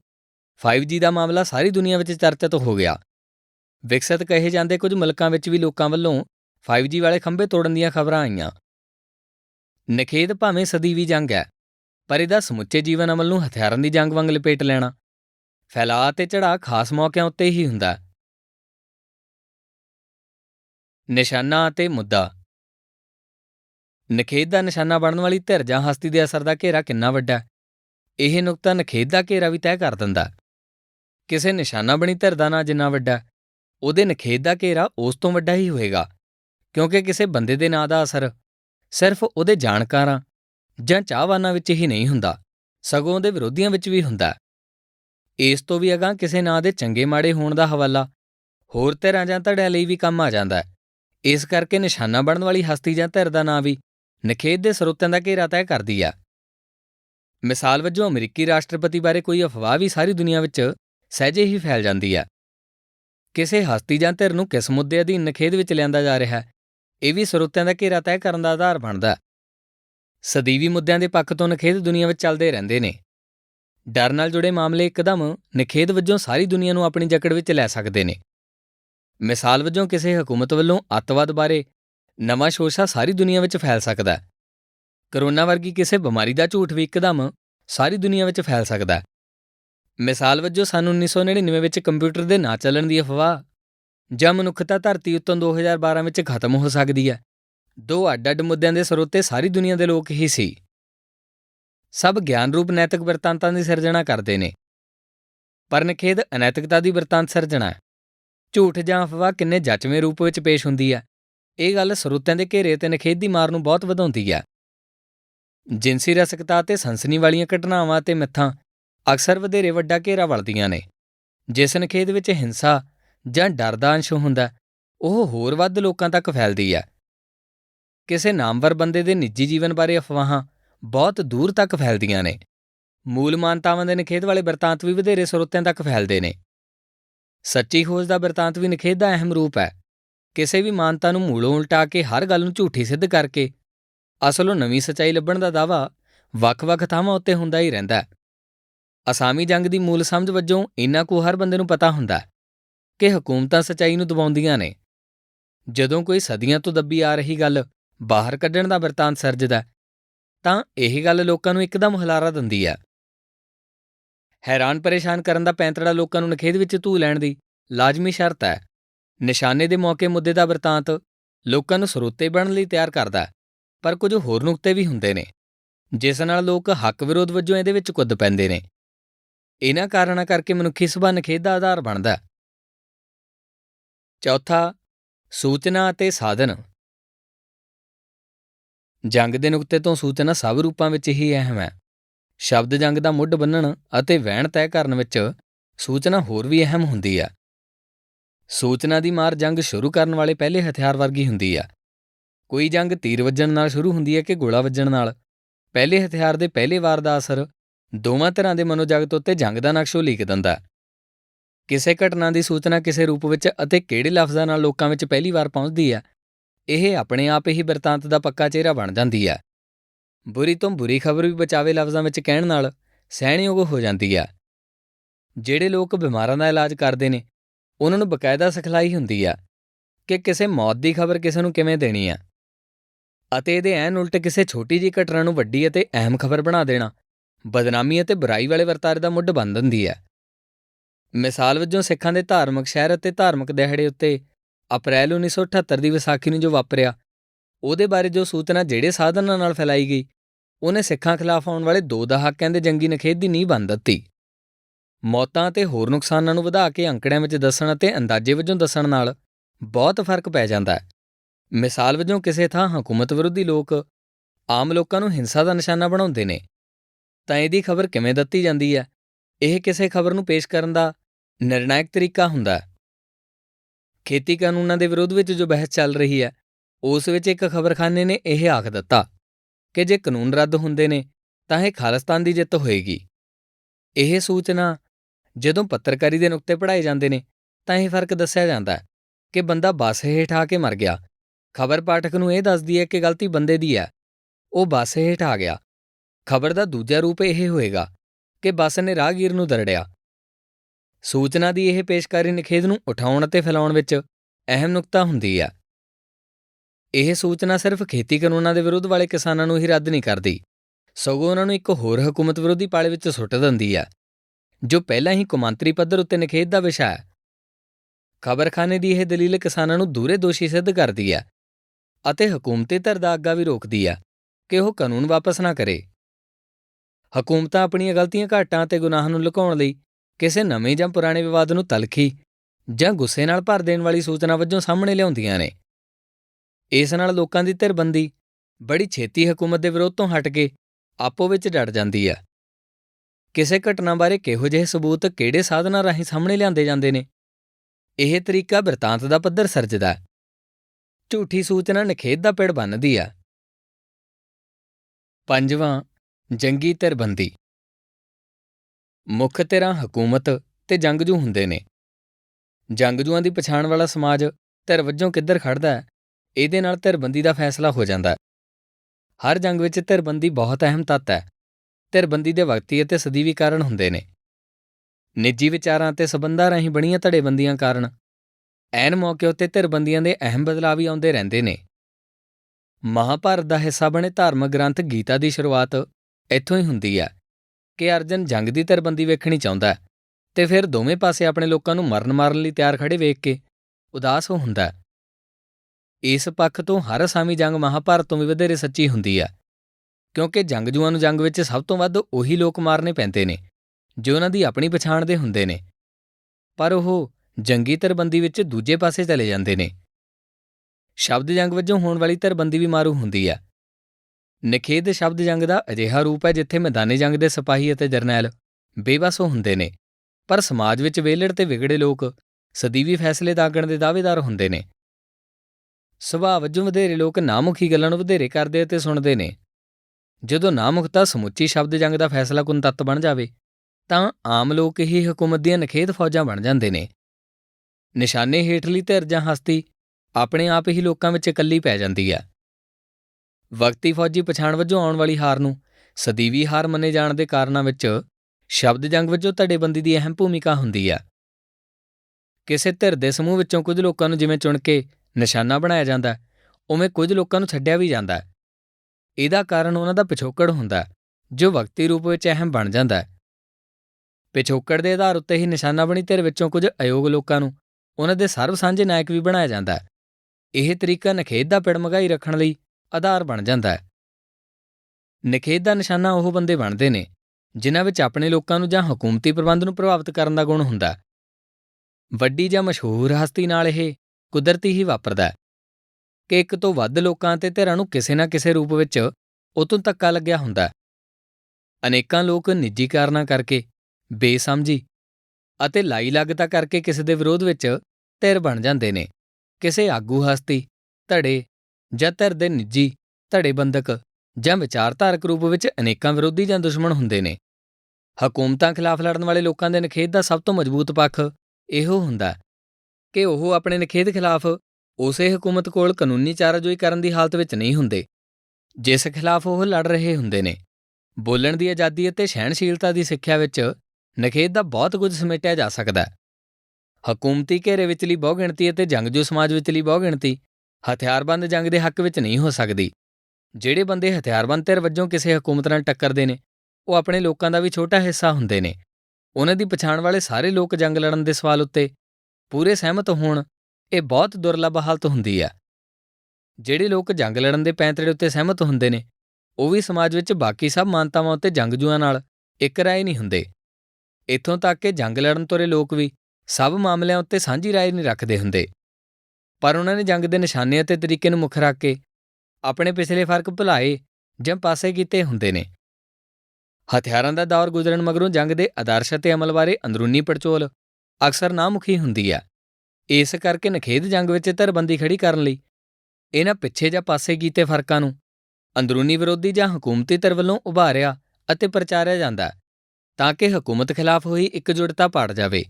5G ਦਾ ਮਾਮਲਾ ਸਾਰੀ ਦੁਨੀਆ ਵਿੱਚ ਚਰਚਿਤ ਹੋ ਗਿਆ ਵਿਕਸਿਤ ਕਹੇ ਜਾਂਦੇ ਕੁਝ ਮੁਲਕਾਂ ਵਿੱਚ ਵੀ ਲੋਕਾਂ ਵੱਲੋਂ 5G ਵਾਲੇ ਖੰਭੇ ਤੋੜਨ ਦੀਆਂ ਖਬਰਾਂ ਆਈਆਂ। ਨਖੇਧ ਭਾਵੇਂ ਸਦੀਵੀ ਜੰਗ ਹੈ, ਪਰ ਇਹਦਾ ਸਮੁੱਚੇ ਜੀਵਨ ਅਮਲ ਨੂੰ ਹਥਿਆਰਾਂ ਦੀ ਜੰਗ ਵਾਂਗ ਲਪੇਟ ਲੈਣਾ, ਫੈਲਾਅ ਤੇ ਚੜਾਅ ਖਾਸ ਮੌਕਿਆਂ ਉੱਤੇ ਹੀ ਹੁੰਦਾ ਹੈ। ਨਿਸ਼ਾਨਾ ਅਤੇ ਮੁੱਦਾ। ਨਖੇਧ ਦਾ ਨਿਸ਼ਾਨਾ ਬਣਨ ਵਾਲੀ ਧਿਰ ਜਾਂ ਹਸਤੀ ਦੇ ਅਸਰ ਦਾ ਘੇਰਾ ਕਿੰਨਾ ਵੱਡਾ ਹੈ? ਇਹ ਨੁਕਤਾ ਨਖੇਧ ਦਾ ਘੇਰਾ ਵੀ ਤੈਅ ਕਰ ਦਿੰਦਾ ਕਿਸੇ ਨਿਸ਼ਾਨਾ ਬਣੀ ਧਿਰ ਦਾ ਨਾ ਜਿੰਨਾ ਵੱਡਾ ਉਹਦੇ ਨਖੇਧ ਦਾ ਘੇਰਾ ਉਸ ਤੋਂ ਵੱਡਾ ਹੀ ਹੋਏਗਾ, ਕਿਉਂਕਿ ਕਿਸੇ ਬੰਦੇ ਦੇ ਨਾਂ ਦਾ ਅਸਰ ਸਿਰਫ ਉਹਦੇ ਜਾਣਕਾਰਾਂ ਜਾਂ ਚਾਹਵਾਨਾਂ ਵਿੱਚ ਹੀ ਨਹੀਂ ਹੁੰਦਾ, ਸਗੋਂ ਉਹਦੇ ਵਿਰੋਧੀਆਂ ਵਿੱਚ ਵੀ ਹੁੰਦਾ। ਇਸ ਤੋਂ ਵੀ ਅਗਾਂਹ ਕਿਸੇ ਨਾਂ ਦੇ ਚੰਗੇ ਮਾੜੇ ਹੋਣ ਦਾ ਹਵਾਲਾ ਹੋਰ ਧਿਰਾਂ ਜਾਂ ਧੜਿਆਂ ਲਈ ਵੀ ਕੰਮ ਆ ਜਾਂਦਾ ਹੈ। ਇਸ ਕਰਕੇ ਨਿਸ਼ਾਨਾ ਬਣਨ ਵਾਲੀ ਹਸਤੀ ਜਾਂ ਧਿਰ ਦਾ ਨਾਂ ਵੀ ਨਖੇਧ ਦੇ ਸਰੋਤਿਆਂ ਦਾ ਘੇਰਾ ਤੈਅ ਕਰਦੀ ਆ। ਮਿਸਾਲ ਵਜੋਂ ਅਮਰੀਕੀ ਰਾਸ਼ਟਰਪਤੀ ਬਾਰੇ ਕੋਈ ਅਫਵਾਹ ਵੀ ਸਾਰੀ ਦੁਨੀਆ ਵਿੱਚ ਸਹਿਜੇ ਹੀ ਫੈਲ ਜਾਂਦੀ ਹੈ ਕਿਸੇ ਹਸਤੀ ਜਾਂ ਧਿਰ ਨੂੰ ਕਿਸ ਮੁੱਦੇ ਅਧੀਨ ਨਖੇਧ ਵਿੱਚ ਲਿਆਂਦਾ ਜਾ ਰਿਹਾ ਹੈ। ਇਹ ਵੀ ਸਰੋਤਿਆਂ ਦਾ ਘੇਰਾ ਤੈਅ ਕਰਨ ਦਾ ਆਧਾਰ ਬਣਦਾ ਹੈ। ਸਦੀਵੀ ਮੁੱਦਿਆਂ ਦੇ ਪੱਖ ਤੋਂ ਨਖੇਧ ਦੁਨੀਆ ਵਿੱਚ ਚੱਲਦੇ ਰਹਿੰਦੇ ਨੇ। ਡਰ ਨਾਲ ਜੁੜੇ ਮਾਮਲੇ ਇੱਕਦਮ ਨਖੇਧ ਵਜੋਂ ਸਾਰੀ ਦੁਨੀਆ ਨੂੰ ਆਪਣੀ ਜਕੜ ਵਿੱਚ ਲੈ ਸਕਦੇ ਨੇ। ਮਿਸਾਲ ਵਜੋਂ ਕਿਸੇ ਹਕੂਮਤ ਵੱਲੋਂ ਅੱਤਵਾਦ ਬਾਰੇ ਨਵਾਂ ਸ਼ੋਸ਼ਾ ਸਾਰੀ ਦੁਨੀਆ ਵਿੱਚ ਫੈਲ ਸਕਦਾ ਹੈ। ਕਰੋਨਾ ਵਰਗੀ ਕਿਸੇ ਬਿਮਾਰੀ ਦਾ ਝੂਠ ਵੀ ਇੱਕਦਮ ਸਾਰੀ ਦੁਨੀਆ ਵਿੱਚ ਫੈਲ ਸਕਦਾ ਹੈ। ਮਿਸਾਲ ਵਜੋਂ ਸਨ 1999 ਵਿੱਚ ਕੰਪਿਊਟਰ ਦੇ ਨਾ ਚੱਲਣ ਦੀ ਅਫਵਾਹ, ਜਾਂ ਮਨੁੱਖਤਾ ਧਰਤੀ ਉੱਤੋਂ 2012 ਵਿੱਚ ਖਤਮ ਹੋ ਸਕਦੀ ਹੈ। ਦੋ ਅੱਡ-ਅੱਡ ਮੁੱਦਿਆਂ ਦੇ ਸਰੋਤੇ ਸਾਰੀ ਦੁਨੀਆ ਦੇ ਲੋਕ ਹੀ ਸੀ। ਸਭ ਗਿਆਨ ਰੂਪ ਨੈਤਿਕ ਵਰਤਾਂਤਾਂ ਦੀ ਸਿਰਜਣਾ ਕਰਦੇ ਨੇ। ਪਰ ਨਖੇਧ ਅਨੈਤਿਕਤਾ ਦੀ ਵਰਤਾਂਤ ਸਿਰਜਣਾ ਹੈ। ਝੂਠ ਜਾਂ ਅਫਵਾਹ ਕਿੰਨੇ ਜਚਵੇਂ ਰੂਪ ਵਿੱਚ ਪੇਸ਼ ਹੁੰਦੀ ਹੈ, ਇਹ ਗੱਲ ਸਰੋਤਿਆਂ ਦੇ ਘੇਰੇ ਤੇ ਨਖੇਧ ਦੀ ਮਾਰ ਨੂੰ ਬਹੁਤ ਵਧਾਉਂਦੀ ਹੈ। ਜਿਨਸੀ ਰਸਕਤਾ ਤੇ ਸੰਸਨੀ ਵਾਲੀਆਂ ਘਟਨਾਵਾਂ ਤੇ ਮਿੱਥਾਂ ਅਕਸਰ ਵਧੇਰੇ ਵੱਡਾ ਘੇਰਾ ਵਲਦੀਆਂ ਨੇ। ਜਿਸ ਨਖੇਧ ਵਿੱਚ ਹਿੰਸਾ ਜਾਂ ਡਰ ਦਾ ਅੰਸ਼ ਹੁੰਦਾ, ਉਹ ਹੋਰ ਵੱਧ ਲੋਕਾਂ ਤੱਕ ਫੈਲਦੀ ਹੈ। ਕਿਸੇ ਨਾਮਵਰ ਬੰਦੇ ਦੇ ਨਿੱਜੀ ਜੀਵਨ ਬਾਰੇ ਅਫਵਾਹਾਂ ਬਹੁਤ ਦੂਰ ਤੱਕ ਫੈਲਦੀਆਂ ਨੇ। ਮੂਲ ਮਾਨਤਾਵਾਂ ਦੇ ਨਖੇਧ ਵਾਲੇ ਵਰਤਾਂਤ ਵੀ ਵਧੇਰੇ ਸਰੋਤਿਆਂ ਤੱਕ ਫੈਲਦੇ ਨੇ। ਸੱਚੀ ਖੋਜ ਦਾ ਵਰਤਾਂਤ ਵੀ ਨਖੇਧ ਦਾ ਅਹਿਮ ਰੂਪ ਹੈ। ਕਿਸੇ ਵੀ ਮਾਨਤਾ ਨੂੰ ਮੂਲੋਂ ਉਲਟਾ ਕੇ ਹਰ ਗੱਲ ਨੂੰ ਝੂਠੀ ਸਿੱਧ ਕਰਕੇ, ਅਸਲੋਂ ਨਵੀਂ ਸਚਾਈ ਲੱਭਣ ਦਾ ਦਾਵਾ ਵੱਖ-ਵੱਖ ਥਾਵਾਂ ਉੱਤੇ ਹੁੰਦਾ ਹੀ ਰਹਿੰਦਾ ਹੈ। ਅਸਾਮੀ ਜੰਗ ਦੀ ਮੂਲ ਸਮਝ ਵਜੋਂ ਇੰਨਾ ਕੁ ਹਰ ਬੰਦੇ ਨੂੰ ਪਤਾ ਹੁੰਦਾ ਕਿ ਹਕੂਮਤਾਂ ਸਚਾਈ ਨੂੰ ਦਬਾਉਂਦੀਆਂ ਨੇ। ਜਦੋਂ ਕੋਈ ਸਦੀਆਂ ਤੋਂ ਦੱਬੀ ਆ ਰਹੀ ਗੱਲ ਬਾਹਰ ਕੱਢਣ ਦਾ ਵਰਤਾਂਤ ਸਰਜਦਾ, ਤਾਂ ਇਹ ਗੱਲ ਲੋਕਾਂ ਨੂੰ ਇੱਕਦਮ ਹੁਲਾਰਾ ਦਿੰਦੀ ਹੈ ਹੈਰਾਨ ਪਰੇਸ਼ਾਨ ਕਰਨ ਦਾ ਪੈਂਤੜਾ ਲੋਕਾਂ ਨੂੰ ਨਖੇਧ ਵਿੱਚ ਧੂ ਲੈਣ ਦੀ ਲਾਜ਼ਮੀ ਸ਼ਰਤ ਹੈ। ਨਿਸ਼ਾਨੇ ਦੇ ਮੌਕੇ ਮੁੱਦੇ ਦਾ ਵਰਤਾਂਤ ਲੋਕਾਂ ਨੂੰ ਸਰੋਤੇ ਬਣਨ ਲਈ ਤਿਆਰ ਕਰਦਾ, ਪਰ ਕੁਝ ਹੋਰ ਨੁਕਤੇ ਵੀ ਹੁੰਦੇ ਨੇ, ਜਿਸ ਨਾਲ ਲੋਕ ਹੱਕ ਵਿਰੋਧ ਵਜੋਂ ਇਹਦੇ ਵਿੱਚ ਕੁੱਦ ਪੈਂਦੇ ਨੇ। ਇਹਨਾਂ ਕਾਰਨਾਂ ਕਰਕੇ ਮਨੁੱਖੀ ਸੁਭਾਅ ਨਖੇਧ ਦਾ ਆਧਾਰ ਬਣਦਾ ਹੈ। ਚੌਥਾ, ਸੂਚਨਾ ਅਤੇ ਸਾਧਨ। ਜੰਗ ਦੇ ਨੁਕਤੇ ਤੋਂ ਸੂਚਨਾ ਸਭ ਰੂਪਾਂ ਵਿੱਚ ਹੀ ਅਹਿਮ ਹੈ। ਸ਼ਬਦ ਜੰਗ ਦਾ ਮੁੱਢ ਬੰਨਣ ਅਤੇ ਵਹਿਣ ਤੈਅ ਕਰਨ ਵਿੱਚ ਸੂਚਨਾ ਹੋਰ ਵੀ ਅਹਿਮ ਹੁੰਦੀ ਹੈ। ਸੂਚਨਾ ਦੀ ਮਾਰ ਜੰਗ ਸ਼ੁਰੂ ਕਰਨ ਵਾਲੇ ਪਹਿਲੇ ਹਥਿਆਰ ਵਰਗੀ ਹੁੰਦੀ ਹੈ। ਕੋਈ ਜੰਗ ਤੀਰ ਵੱਜਣ ਨਾਲ ਸ਼ੁਰੂ ਹੁੰਦੀ ਹੈ ਕਿ ਗੋਲਾ ਵੱਜਣ ਨਾਲ? ਪਹਿਲੇ ਹਥਿਆਰ ਦੇ ਪਹਿਲੇ ਵਾਰ ਦਾ ਅਸਰ ਦੋਵਾਂ ਤਰ੍ਹਾਂ ਦੇ ਮਨੋਜਗਤ ਉੱਤੇ ਜੰਗ ਦਾ ਨਕਸ਼ਾ ਲਿਖ ਦਿੰਦਾ ਕਿਸੇ ਘਟਨਾ ਦੀ ਸੂਚਨਾ ਕਿਸੇ ਰੂਪ ਵਿੱਚ ਅਤੇ ਕਿਹੜੇ ਲਫ਼ਜ਼ਾਂ ਨਾਲ ਲੋਕਾਂ ਵਿੱਚ ਪਹਿਲੀ ਵਾਰ ਪਹੁੰਚਦੀ ਹੈ, ਇਹ ਆਪਣੇ ਆਪ ਹੀ ਬਿਰਤਾਂਤ ਦਾ ਪੱਕਾ ਚਿਹਰਾ ਬਣ ਜਾਂਦੀ ਹੈ। ਬੁਰੀ ਤੋਂ ਬੁਰੀ ਖਬਰ ਵੀ ਬਚਾਵੇ ਲਫ਼ਜ਼ਾਂ ਵਿੱਚ ਕਹਿਣ ਨਾਲ ਸਹਿਣਯੋਗ ਹੋ ਜਾਂਦੀ ਹੈ। ਜਿਹੜੇ ਲੋਕ ਬਿਮਾਰਾਂ ਦਾ ਇਲਾਜ ਕਰਦੇ ਨੇ, ਉਹਨਾਂ ਨੂੰ ਬਕਾਇਦਾ ਸਿਖਲਾਈ ਹੁੰਦੀ ਆ ਕਿ ਕਿਸੇ ਮੌਤ ਦੀ ਖਬਰ ਕਿਸੇ ਨੂੰ ਕਿਵੇਂ ਦੇਣੀ ਹੈ ਅਤੇ ਇਹਦੇ ਐਨ ਉਲਟ ਕਿਸੇ ਛੋਟੀ ਜਿਹੀ ਘਟਨਾ ਨੂੰ ਵੱਡੀ ਅਤੇ ਅਹਿਮ ਖਬਰ ਬਣਾ ਦੇਣਾ ਬਦਨਾਮੀ ਅਤੇ ਬੁਰਾਈ ਵਾਲੇ ਵਰਤਾਰੇ ਦਾ ਮੁੱਢ ਬਣ ਦਿੰਦੀ ਹੈ। ਮਿਸਾਲ ਵਜੋਂ ਸਿੱਖਾਂ ਦੇ ਧਾਰਮਿਕ ਸ਼ਹਿਰ ਅਤੇ ਧਾਰਮਿਕ ਦਿਹਾੜੇ ਉੱਤੇ ਅਪ੍ਰੈਲ 1978 ਦੀ ਵਿਸਾਖੀ ਨੂੰ ਜੋ ਵਾਪਰਿਆ, ਉਹਦੇ ਬਾਰੇ ਜੋ ਸੂਚਨਾ ਜਿਹੜੇ ਸਾਧਨਾਂ ਨਾਲ ਫੈਲਾਈ ਗਈ, ਉਹਨੇ ਸਿੱਖਾਂ ਖਿਲਾਫ ਆਉਣ ਵਾਲੇ ਦੋ ਦਹਾਕਿਆਂ ਦੇ ਜੰਗੀ ਨਖੇਧ ਦੀ ਨੀਂਹ ਬਣ ਦਿੱਤੀ। ਮੌਤਾਂ ਤੇ ਹੋਰ ਨੁਕਸਾਨਾਂ ਨੂੰ ਵਧਾ ਕੇ ਅੰਕੜਿਆਂ ਵਿੱਚ ਦੱਸਣ ਅਤੇ ਅੰਦਾਜ਼ੇ ਵਜੋਂ ਦੱਸਣ ਨਾਲ ਬਹੁਤ ਫ਼ਰਕ ਪੈ ਜਾਂਦਾ ਹੈ। ਮਿਸਾਲ ਵਜੋਂ ਕਿਸੇ ਥਾਂ ਹਕੂਮਤ ਵਿਰੋਧੀ ਲੋਕ ਆਮ ਲੋਕਾਂ ਨੂੰ ਹਿੰਸਾ ਦਾ ਨਿਸ਼ਾਨਾ ਬਣਾਉਂਦੇ ਨੇ। ਤਾਂ ਇਹਦੀ ਖਬਰ ਕਿਵੇਂ ਦਿੱਤੀ ਜਾਂਦੀ ਹੈ? ਇਹ ਕਿਸੇ ਖਬਰ ਨੂੰ ਪੇਸ਼ ਕਰਨ ਦਾ ਨਿਰਣਾਇਕ ਤਰੀਕਾ ਹੁੰਦਾ ਹੈ। ਖੇਤੀ ਕਾਨੂੰਨਾਂ ਦੇ ਵਿਰੋਧ ਵਿੱਚ ਜੋ ਬਹਿਸ ਚੱਲ ਰਹੀ ਹੈ, ਉਸ ਵਿੱਚ ਇੱਕ ਖਬਰਖਾਨੇ ਨੇ ਇਹ ਆਖ ਦਿੱਤਾ ਕਿ ਜੇ ਕਾਨੂੰਨ ਰੱਦ ਹੁੰਦੇ ਨੇ, ਤਾਂ ਇਹ ਖਾਲਿਸਤਾਨ ਦੀ ਜਿੱਤ ਹੋਏਗੀ। ਇਹ ਸੂਚਨਾ ਜਦੋਂ ਪੱਤਰਕਾਰੀ ਦੇ ਨੁਕਤੇ ਪੜ੍ਹਾਏ ਜਾਂਦੇ ਨੇ, ਤਾਂ ਇਹ ਫ਼ਰਕ ਦੱਸਿਆ ਜਾਂਦਾ ਹੈ ਕਿ ਬੰਦਾ ਬੱਸ ਹੇਠ ਆ ਕੇ ਮਰ ਗਿਆ। ਖਬਰ ਪਾਠਕ ਨੂੰ ਇਹ ਦੱਸਦੀ ਹੈ ਕਿ ਗਲਤੀ ਬੰਦੇ ਦੀ ਹੈ। ਉਹ ਬੱਸ ਹੇਠ ਆ ਗਿਆ। ਖਬਰ ਦਾ ਦੂਜਾ ਰੂਪ ਇਹ ਹੋਏਗਾ ਕਿ ਬੱਸ ਨੇ ਰਾਹਗੀਰ ਨੂੰ ਦਰੜਿਆ। ਸੂਚਨਾ ਦੀ ਇਹ ਪੇਸ਼ਕਾਰੀ ਨਿਖੇਧ ਨੂੰ ਉਠਾਉਣ ਅਤੇ ਫੈਲਾਉਣ ਵਿੱਚ ਅਹਿਮ ਨੁਕਤਾ ਹੁੰਦੀ ਹੈ ਇਹ ਸੂਚਨਾ ਸਿਰਫ ਖੇਤੀ ਕਾਨੂੰਨਾਂ ਦੇ ਵਿਰੁੱਧ ਵਾਲੇ ਕਿਸਾਨਾਂ ਨੂੰ ਹੀ ਰੱਦ ਨਹੀਂ ਕਰਦੀ, ਸਗੋਂ ਉਹਨਾਂ ਨੂੰ ਇੱਕ ਹੋਰ ਹਕੂਮਤ ਵਿਰੋਧੀ ਪਾਲੇ ਵਿੱਚ ਸੁੱਟ ਦਿੰਦੀ ਹੈ ਜੋ ਪਹਿਲਾਂ ਹੀ ਕੌਮਾਂਤਰੀ ਪੱਧਰ ਉੱਤੇ ਨਿਖੇਧ ਦਾ ਵਿਸ਼ਾ ਹੈ। ਖਬਰਖਾਨੇ ਦੀ ਇਹ ਦਲੀਲ ਕਿਸਾਨਾਂ ਨੂੰ ਦੂਰੇ ਦੋਸ਼ੀ ਸਿੱਧ ਕਰਦੀ ਹੈ ਅਤੇ ਹਕੂਮਤੀ ਧਿਰ ਦਾ ਅੱਗਾ ਵੀ ਰੋਕਦੀ ਹੈ ਕਿ ਉਹ ਕਾਨੂੰਨ ਵਾਪਸ ਨਾ ਕਰੇ। ਹਕੂਮਤਾਂ ਆਪਣੀਆਂ ਗਲਤੀਆਂ ਘਾਟਾਂ ਅਤੇ ਗੁਨਾਹਾਂ ਨੂੰ ਲੁਕਾਉਣ ਲਈ ਕਿਸੇ ਨਵੇਂ ਜਾਂ ਪੁਰਾਣੇ ਵਿਵਾਦ ਨੂੰ ਤਲਖੀ ਜਾਂ ਗੁੱਸੇ ਨਾਲ ਭਰ ਦੇਣ ਵਾਲੀ ਸੂਚਨਾ ਵਜੋਂ ਸਾਹਮਣੇ ਲਿਆਉਂਦੀਆਂ ਨੇ। ਇਸ ਨਾਲ ਲੋਕਾਂ ਦੀ ਧਿਰਬੰਦੀ ਬੜੀ ਛੇਤੀ ਹਕੂਮਤ ਦੇ ਵਿਰੋਧ ਤੋਂ ਹਟ ਕੇ ਆਪੋ ਵਿੱਚ ਡਟ ਜਾਂਦੀ ਆ। ਕਿਸੇ ਘਟਨਾ ਬਾਰੇ ਕਿਹੋ ਜਿਹੇ ਸਬੂਤ ਕਿਹੜੇ ਸਾਧਨਾਂ ਰਾਹੀਂ ਸਾਹਮਣੇ ਲਿਆਂਦੇ ਜਾਂਦੇ ਨੇ? ਇਹ ਤਰੀਕਾ ਬਿਰਤਾਂਤ ਦਾ ਪੱਧਰ ਸਿਰਜਦਾ ਹੈ। ਝੂਠੀ ਸੂਚਨਾ ਨਖੇਧ ਦਾ ਪਿੜ ਬੰਨਦੀ ਆ। ਪੰਜਵਾਂ ਜੰਗੀ ਧਿਰਬੰਦੀ ਮੁੱਖ ਧਿਰਾਂ ਹਕੂਮਤ ਤੇ ਜੰਗਜੂ ਹੁੰਦੇ ਨੇ। ਜੰਗਜੂਆਂ ਦੀ ਪਛਾਣ ਵਾਲਾ ਸਮਾਜ ਧਿਰ ਵਜੋਂ ਕਿੱਧਰ ਖੜਦਾ ਹੈ, ਇਹਦੇ ਨਾਲ ਧਿਰਬੰਦੀ ਦਾ ਫੈਸਲਾ ਹੋ ਜਾਂਦਾ ਹੈ। ਹਰ ਜੰਗ ਵਿੱਚ ਧਿਰਬੰਦੀ ਬਹੁਤ ਅਹਿਮ ਤੱਤ ਹੈ। ਧਿਰਬੰਦੀ ਦੇ ਵਕਤੀ ਅਤੇ ਸਦੀਵੀ ਕਾਰਨ ਹੁੰਦੇ ਨੇ। ਨਿੱਜੀ ਵਿਚਾਰਾਂ ਅਤੇ ਸਬੰਧਾਂ ਰਾਹੀਂ ਬਣੀਆਂ ਧੜੇਬੰਦੀਆਂ ਕਾਰਨ ਐਨ ਮੌਕੇ ਉੱਤੇ ਧਿਰਬੰਦੀਆਂ ਦੇ ਅਹਿਮ ਬਦਲਾਅ ਵੀ ਆਉਂਦੇ ਰਹਿੰਦੇ ਨੇ। ਮਹਾਭਾਰਤ ਦਾ ਹਿੱਸਾ ਬਣੇ ਧਾਰਮਿਕ ਗ੍ਰੰਥ ਗੀਤਾ ਦੀ ਸ਼ੁਰੂਆਤ ਇੱਥੋਂ ਹੀ ਹੁੰਦੀ ਆ ਕਿ ਅਰਜਨ ਜੰਗ ਦੀ ਤਰਬੰਦੀ ਵੇਖਣੀ ਚਾਹੁੰਦਾ ਹੈ ਤੇ ਫਿਰ ਦੋਵੇਂ ਪਾਸੇ ਆਪਣੇ ਲੋਕਾਂ ਨੂੰ ਮਰਨ ਮਾਰਨ ਲਈ ਤਿਆਰ ਖੜੇ ਵੇਖ ਕੇ ਉਦਾਸ ਹੋ ਹੁੰਦਾ ਇਸ ਪੱਖ ਤੋਂ ਹਰ ਅਸਾਮੀ ਜੰਗ ਮਹਾਭਾਰਤ ਤੋਂ ਵੀ ਵਧੇਰੇ ਸੱਚੀ ਹੁੰਦੀ ਆ, ਕਿਉਂਕਿ ਜੰਗਜੂਆਂ ਨੂੰ ਜੰਗ ਵਿੱਚ ਸਭ ਤੋਂ ਵੱਧ ਉਹੀ ਲੋਕ ਮਾਰਨੇ ਪੈਂਦੇ ਨੇ, ਜੋ ਉਹਨਾਂ ਦੀ ਆਪਣੀ ਪਛਾਣ ਦੇ ਹੁੰਦੇ ਨੇ। ਪਰ ਉਹ ਜੰਗੀ ਤਰਬੰਦੀ ਵਿੱਚ ਦੂਜੇ ਪਾਸੇ ਚਲੇ ਜਾਂਦੇ ਨੇ। ਸ਼ਬਦ ਜੰਗ ਵਜੋਂ ਹੋਣ ਵਾਲੀ ਧਿਰਬੰਦੀ ਵੀ ਮਾਰੂ ਹੁੰਦੀ ਆ। ਨਿਖੇਧ ਸ਼ਬਦ ਜੰਗ ਦਾ ਅਜਿਹਾ ਰੂਪ ਹੈ ਜਿੱਥੇ ਮੈਦਾਨੀ ਜੰਗ ਦੇ ਸਿਪਾਹੀ ਅਤੇ ਜਰਨੈਲ ਬੇਬਸ ਹੁੰਦੇ ਨੇ, ਪਰ ਸਮਾਜ ਵਿੱਚ ਵੇਲੜ ਤੇ ਵਿਗੜੇ ਲੋਕ ਸਦੀਵੀ ਫੈਸਲੇ ਦਾਗਣ ਦੇ ਦਾਅਵੇਦਾਰ ਹੁੰਦੇ ਨੇ। ਸੁਭਾਅ ਵਜੋਂ ਵਧੇਰੇ ਲੋਕ ਨਾਮੁਖੀ ਗੱਲਾਂ ਨੂੰ ਵਧੇਰੇ ਕਰਦੇ ਅਤੇ ਸੁਣਦੇ ਨੇ। ਜਦੋਂ ਨਾਮੁਖਤਾ ਸਮੁੱਚੀ ਸ਼ਬਦ ਜੰਗ ਦਾ ਫੈਸਲਾ ਕੁਨ ਤੱਤ ਬਣ ਜਾਵੇ, ਤਾਂ ਆਮ ਲੋਕ ਹੀ ਹਕੂਮਤ ਦੀਆਂ ਨਖੇਧ ਫੌਜਾਂ ਬਣ ਜਾਂਦੇ ਨੇ। ਨਿਸ਼ਾਨੇ ਹੇਠਲੀ ਧਿਰ ਜਾਂ ਹਸਤੀ ਆਪਣੇ ਆਪ ਹੀ ਲੋਕਾਂ ਵਿੱਚ ਇਕੱਲੀ ਪੈ ਜਾਂਦੀ ਹੈ ਵਕਤੀ ਫੌਜੀ ਪਛਾਣ ਵਜੋਂ ਆਉਣ ਵਾਲੀ ਹਾਰ ਨੂੰ ਸਦੀਵੀ ਹਾਰ ਮੰਨੇ ਜਾਣ ਦੇ ਕਾਰਨਾਂ ਵਿੱਚ ਸ਼ਬਦ ਜੰਗ ਵਜੋਂ ਧੜੇਬੰਦੀ ਦੀ ਅਹਿਮ ਭੂਮਿਕਾ ਹੁੰਦੀ ਆ। ਕਿਸੇ ਧਿਰ ਦੇ ਸਮੂਹ ਵਿੱਚੋਂ ਕੁਝ ਲੋਕਾਂ ਨੂੰ ਜਿਵੇਂ ਚੁਣ ਕੇ ਨਿਸ਼ਾਨਾ ਬਣਾਇਆ ਜਾਂਦਾ, ਉਵੇਂ ਕੁਝ ਲੋਕਾਂ ਨੂੰ ਛੱਡਿਆ ਵੀ ਜਾਂਦਾ। ਇਹਦਾ ਕਾਰਨ ਉਹਨਾਂ ਦਾ ਪਿਛੋਕੜ ਹੁੰਦਾ, ਜੋ ਵਕਤੀ ਰੂਪ ਵਿੱਚ ਅਹਿਮ ਬਣ ਜਾਂਦਾ। ਪਿਛੋਕੜ ਦੇ ਆਧਾਰ ਉੱਤੇ ਹੀ ਨਿਸ਼ਾਨਾ ਬਣੀ ਧਿਰ ਵਿੱਚੋਂ ਕੁਝ ਅਯੋਗ ਲੋਕਾਂ ਨੂੰ ਉਹਨਾਂ ਦੇ ਸਰਵ ਸਾਂਝੇ ਨਾਇਕ ਵੀ ਬਣਾਇਆ ਜਾਂਦਾ। ਇਹ ਤਰੀਕਾ ਨਖੇਧ ਦਾ ਪਿੜ ਮਗਾਈ ਰੱਖਣ ਲਈ ਆਧਾਰ ਬਣ ਜਾਂਦਾ ਹੈ। ਨਖੇਧ ਦਾ ਨਿਸ਼ਾਨਾ ਉਹ ਬੰਦੇ ਬਣਦੇ ਨੇ, ਜਿਨ੍ਹਾਂ ਵਿੱਚ ਆਪਣੇ ਲੋਕਾਂ ਨੂੰ ਜਾਂ ਹਕੂਮਤੀ ਪ੍ਰਬੰਧ ਨੂੰ ਪ੍ਰਭਾਵਿਤ ਕਰਨ ਦਾ ਗੁਣ ਹੁੰਦਾ ਵੱਡੀ ਜਾਂ ਮਸ਼ਹੂਰ ਹਸਤੀ ਨਾਲ ਇਹ ਕੁਦਰਤੀ ਹੀ ਵਾਪਰਦਾ ਕਿ ਇੱਕ ਤੋਂ ਵੱਧ ਲੋਕਾਂ ਤੇ ਧਿਰਾਂ ਨੂੰ ਕਿਸੇ ਨਾ ਕਿਸੇ ਰੂਪ ਵਿੱਚ ਉਤੋਂ ਧੱਕਾ ਲੱਗਿਆ ਹੁੰਦਾ ਅਨੇਕਾਂ ਲੋਕ ਨਿੱਜੀ ਕਾਰਨਾਂ ਕਰਕੇ, ਬੇਸਮਝੀ ਅਤੇ ਲਾਈ ਲੱਗਤਾ ਕਰਕੇ ਕਿਸੇ ਦੇ ਵਿਰੋਧ ਵਿੱਚ ਧਿਰ ਬਣ ਜਾਂਦੇ ਨੇ। ਕਿਸੇ ਆਗੂ ਹਸਤੀ, ਧੜੇ ਜਾਂ ਧਿਰ ਦੇ ਨਿੱਜੀ ਧੜੇਬੰਦਕ ਜਾਂ ਵਿਚਾਰਧਾਰਕ ਰੂਪ ਵਿੱਚ ਅਨੇਕਾਂ ਵਿਰੋਧੀ ਜਾਂ ਦੁਸ਼ਮਣ ਹੁੰਦੇ ਨੇ। ਹਕੂਮਤਾਂ ਖਿਲਾਫ ਲੜਨ ਵਾਲੇ ਲੋਕਾਂ ਦੇ ਨਖੇਧ ਦਾ ਸਭ ਤੋਂ ਮਜ਼ਬੂਤ ਪੱਖ ਇਹੋ ਹੁੰਦਾ ਕਿ ਉਹ ਆਪਣੇ ਨਖੇਧ ਖਿਲਾਫ ਉਸੇ ਹਕੂਮਤ ਕੋਲ ਕਾਨੂੰਨੀ ਚਾਰਾਜੋਈ ਕਰਨ ਦੀ ਹਾਲਤ ਵਿੱਚ ਨਹੀਂ ਹੁੰਦੇ, ਜਿਸ ਖਿਲਾਫ ਉਹ ਲੜ ਰਹੇ ਹੁੰਦੇ ਨੇ। ਬੋਲਣ ਦੀ ਆਜ਼ਾਦੀ ਅਤੇ ਸਹਿਣਸ਼ੀਲਤਾ ਦੀ ਸਿੱਖਿਆ ਵਿੱਚ ਨਖੇਧ ਦਾ ਬਹੁਤ ਕੁਝ ਸਮੇਟਿਆ ਜਾ ਸਕਦਾ ਹੈ। ਹਕੂਮਤੀ ਘੇਰੇ ਵਿੱਚਲੀ ਬਹੁਗਿਣਤੀ ਅਤੇ ਜੰਗਜੂ ਸਮਾਜ ਵਿੱਚਲੀ ਬਹੁਗਿਣਤੀ ਹਥਿਆਰਬੰਦ ਜੰਗ ਦੇ ਹੱਕ ਵਿੱਚ ਨਹੀਂ ਹੋ ਸਕਦੀ। ਜਿਹੜੇ ਬੰਦੇ ਹਥਿਆਰਬੰਦ ਧਿਰ ਵਜੋਂ ਕਿਸੇ ਹਕੂਮਤ ਨਾਲ ਟੱਕਰਦੇ ਨੇ, ਉਹ ਆਪਣੇ ਲੋਕਾਂ ਦਾ ਵੀ ਛੋਟਾ ਹਿੱਸਾ ਹੁੰਦੇ ਨੇ। ਉਹਨਾਂ ਦੀ ਪਛਾਣ ਵਾਲੇ ਸਾਰੇ ਲੋਕ ਜੰਗ ਲੜਨ ਦੇ ਸਵਾਲ ਉੱਤੇ ਪੂਰੇ ਸਹਿਮਤ ਹੋਣ, ਇਹ ਬਹੁਤ ਦੁਰਲੱਭ ਹਾਲਤ ਹੁੰਦੀ ਆ। ਜਿਹੜੇ ਲੋਕ ਜੰਗ ਲੜਨ ਦੇ ਪੈਂਤੜੇ ਉੱਤੇ ਸਹਿਮਤ ਹੁੰਦੇ ਨੇ, ਉਹ ਵੀ ਸਮਾਜ ਵਿੱਚ ਬਾਕੀ ਸਭ ਮਾਨਤਾਵਾਂ ਉੱਤੇ ਜੰਗਜੂਆਂ ਨਾਲ ਇੱਕ ਰਾਏ ਨਹੀਂ ਹੁੰਦੇ। ਇੱਥੋਂ ਤੱਕ ਕਿ ਜੰਗ ਲੜਨ ਤੋਰੇ ਲੋਕ ਵੀ ਸਭ ਮਾਮਲਿਆਂ ਉੱਤੇ ਸਾਂਝੀ ਰਾਏ ਨਹੀਂ ਰੱਖਦੇ ਹੁੰਦੇ। ਪਰ ਉਹਨਾਂ ਨੇ ਜੰਗ ਦੇ ਨਿਸ਼ਾਨੇ ਅਤੇ ਤਰੀਕੇ ਨੂੰ ਮੁੱਖ ਰੱਖ ਕੇ ਆਪਣੇ ਪਿਛਲੇ ਫ਼ਰਕ ਭੁਲਾਏ ਜਾਂ ਪਾਸੇ ਕੀਤੇ ਹੁੰਦੇ ਨੇ। ਹਥਿਆਰਾਂ ਦਾ ਦੌਰ ਗੁਜ਼ਰਨ ਮਗਰੋਂ ਜੰਗ ਦੇ ਆਦਰਸ਼ ਅਤੇ ਅਮਲ ਬਾਰੇ ਅੰਦਰੂਨੀ ਪੜਚੋਲ ਅਕਸਰ ਨਾਮੁਖੀ ਹੁੰਦੀ ਹੈ ਇਸ ਕਰਕੇ ਨਖੇਦ ਜੰਗ ਵਿੱਚ ਧਰਬੰਦੀ ਖੜੀ ਕਰਨ ਲਈ ਇਹਨਾਂ ਪਿੱਛੇ ਜਾਂ ਪਾਸੇ ਕੀਤੇ ਫਰਕਾਂ ਨੂੰ ਅੰਦਰੂਨੀ ਵਿਰੋਧੀ ਜਾਂ ਹਕੂਮਤੀ ਧਿਰ ਵੱਲੋਂ ਉਭਾਰਿਆ ਅਤੇ ਪ੍ਰਚਾਰਿਆ ਜਾਂਦਾ ਤਾਂ ਕਿ ਹਕੂਮਤ ਖਿਲਾਫ ਹੋਈ ਇਕਜੁੱਟਤਾ ਪਾੜ ਜਾਵੇ।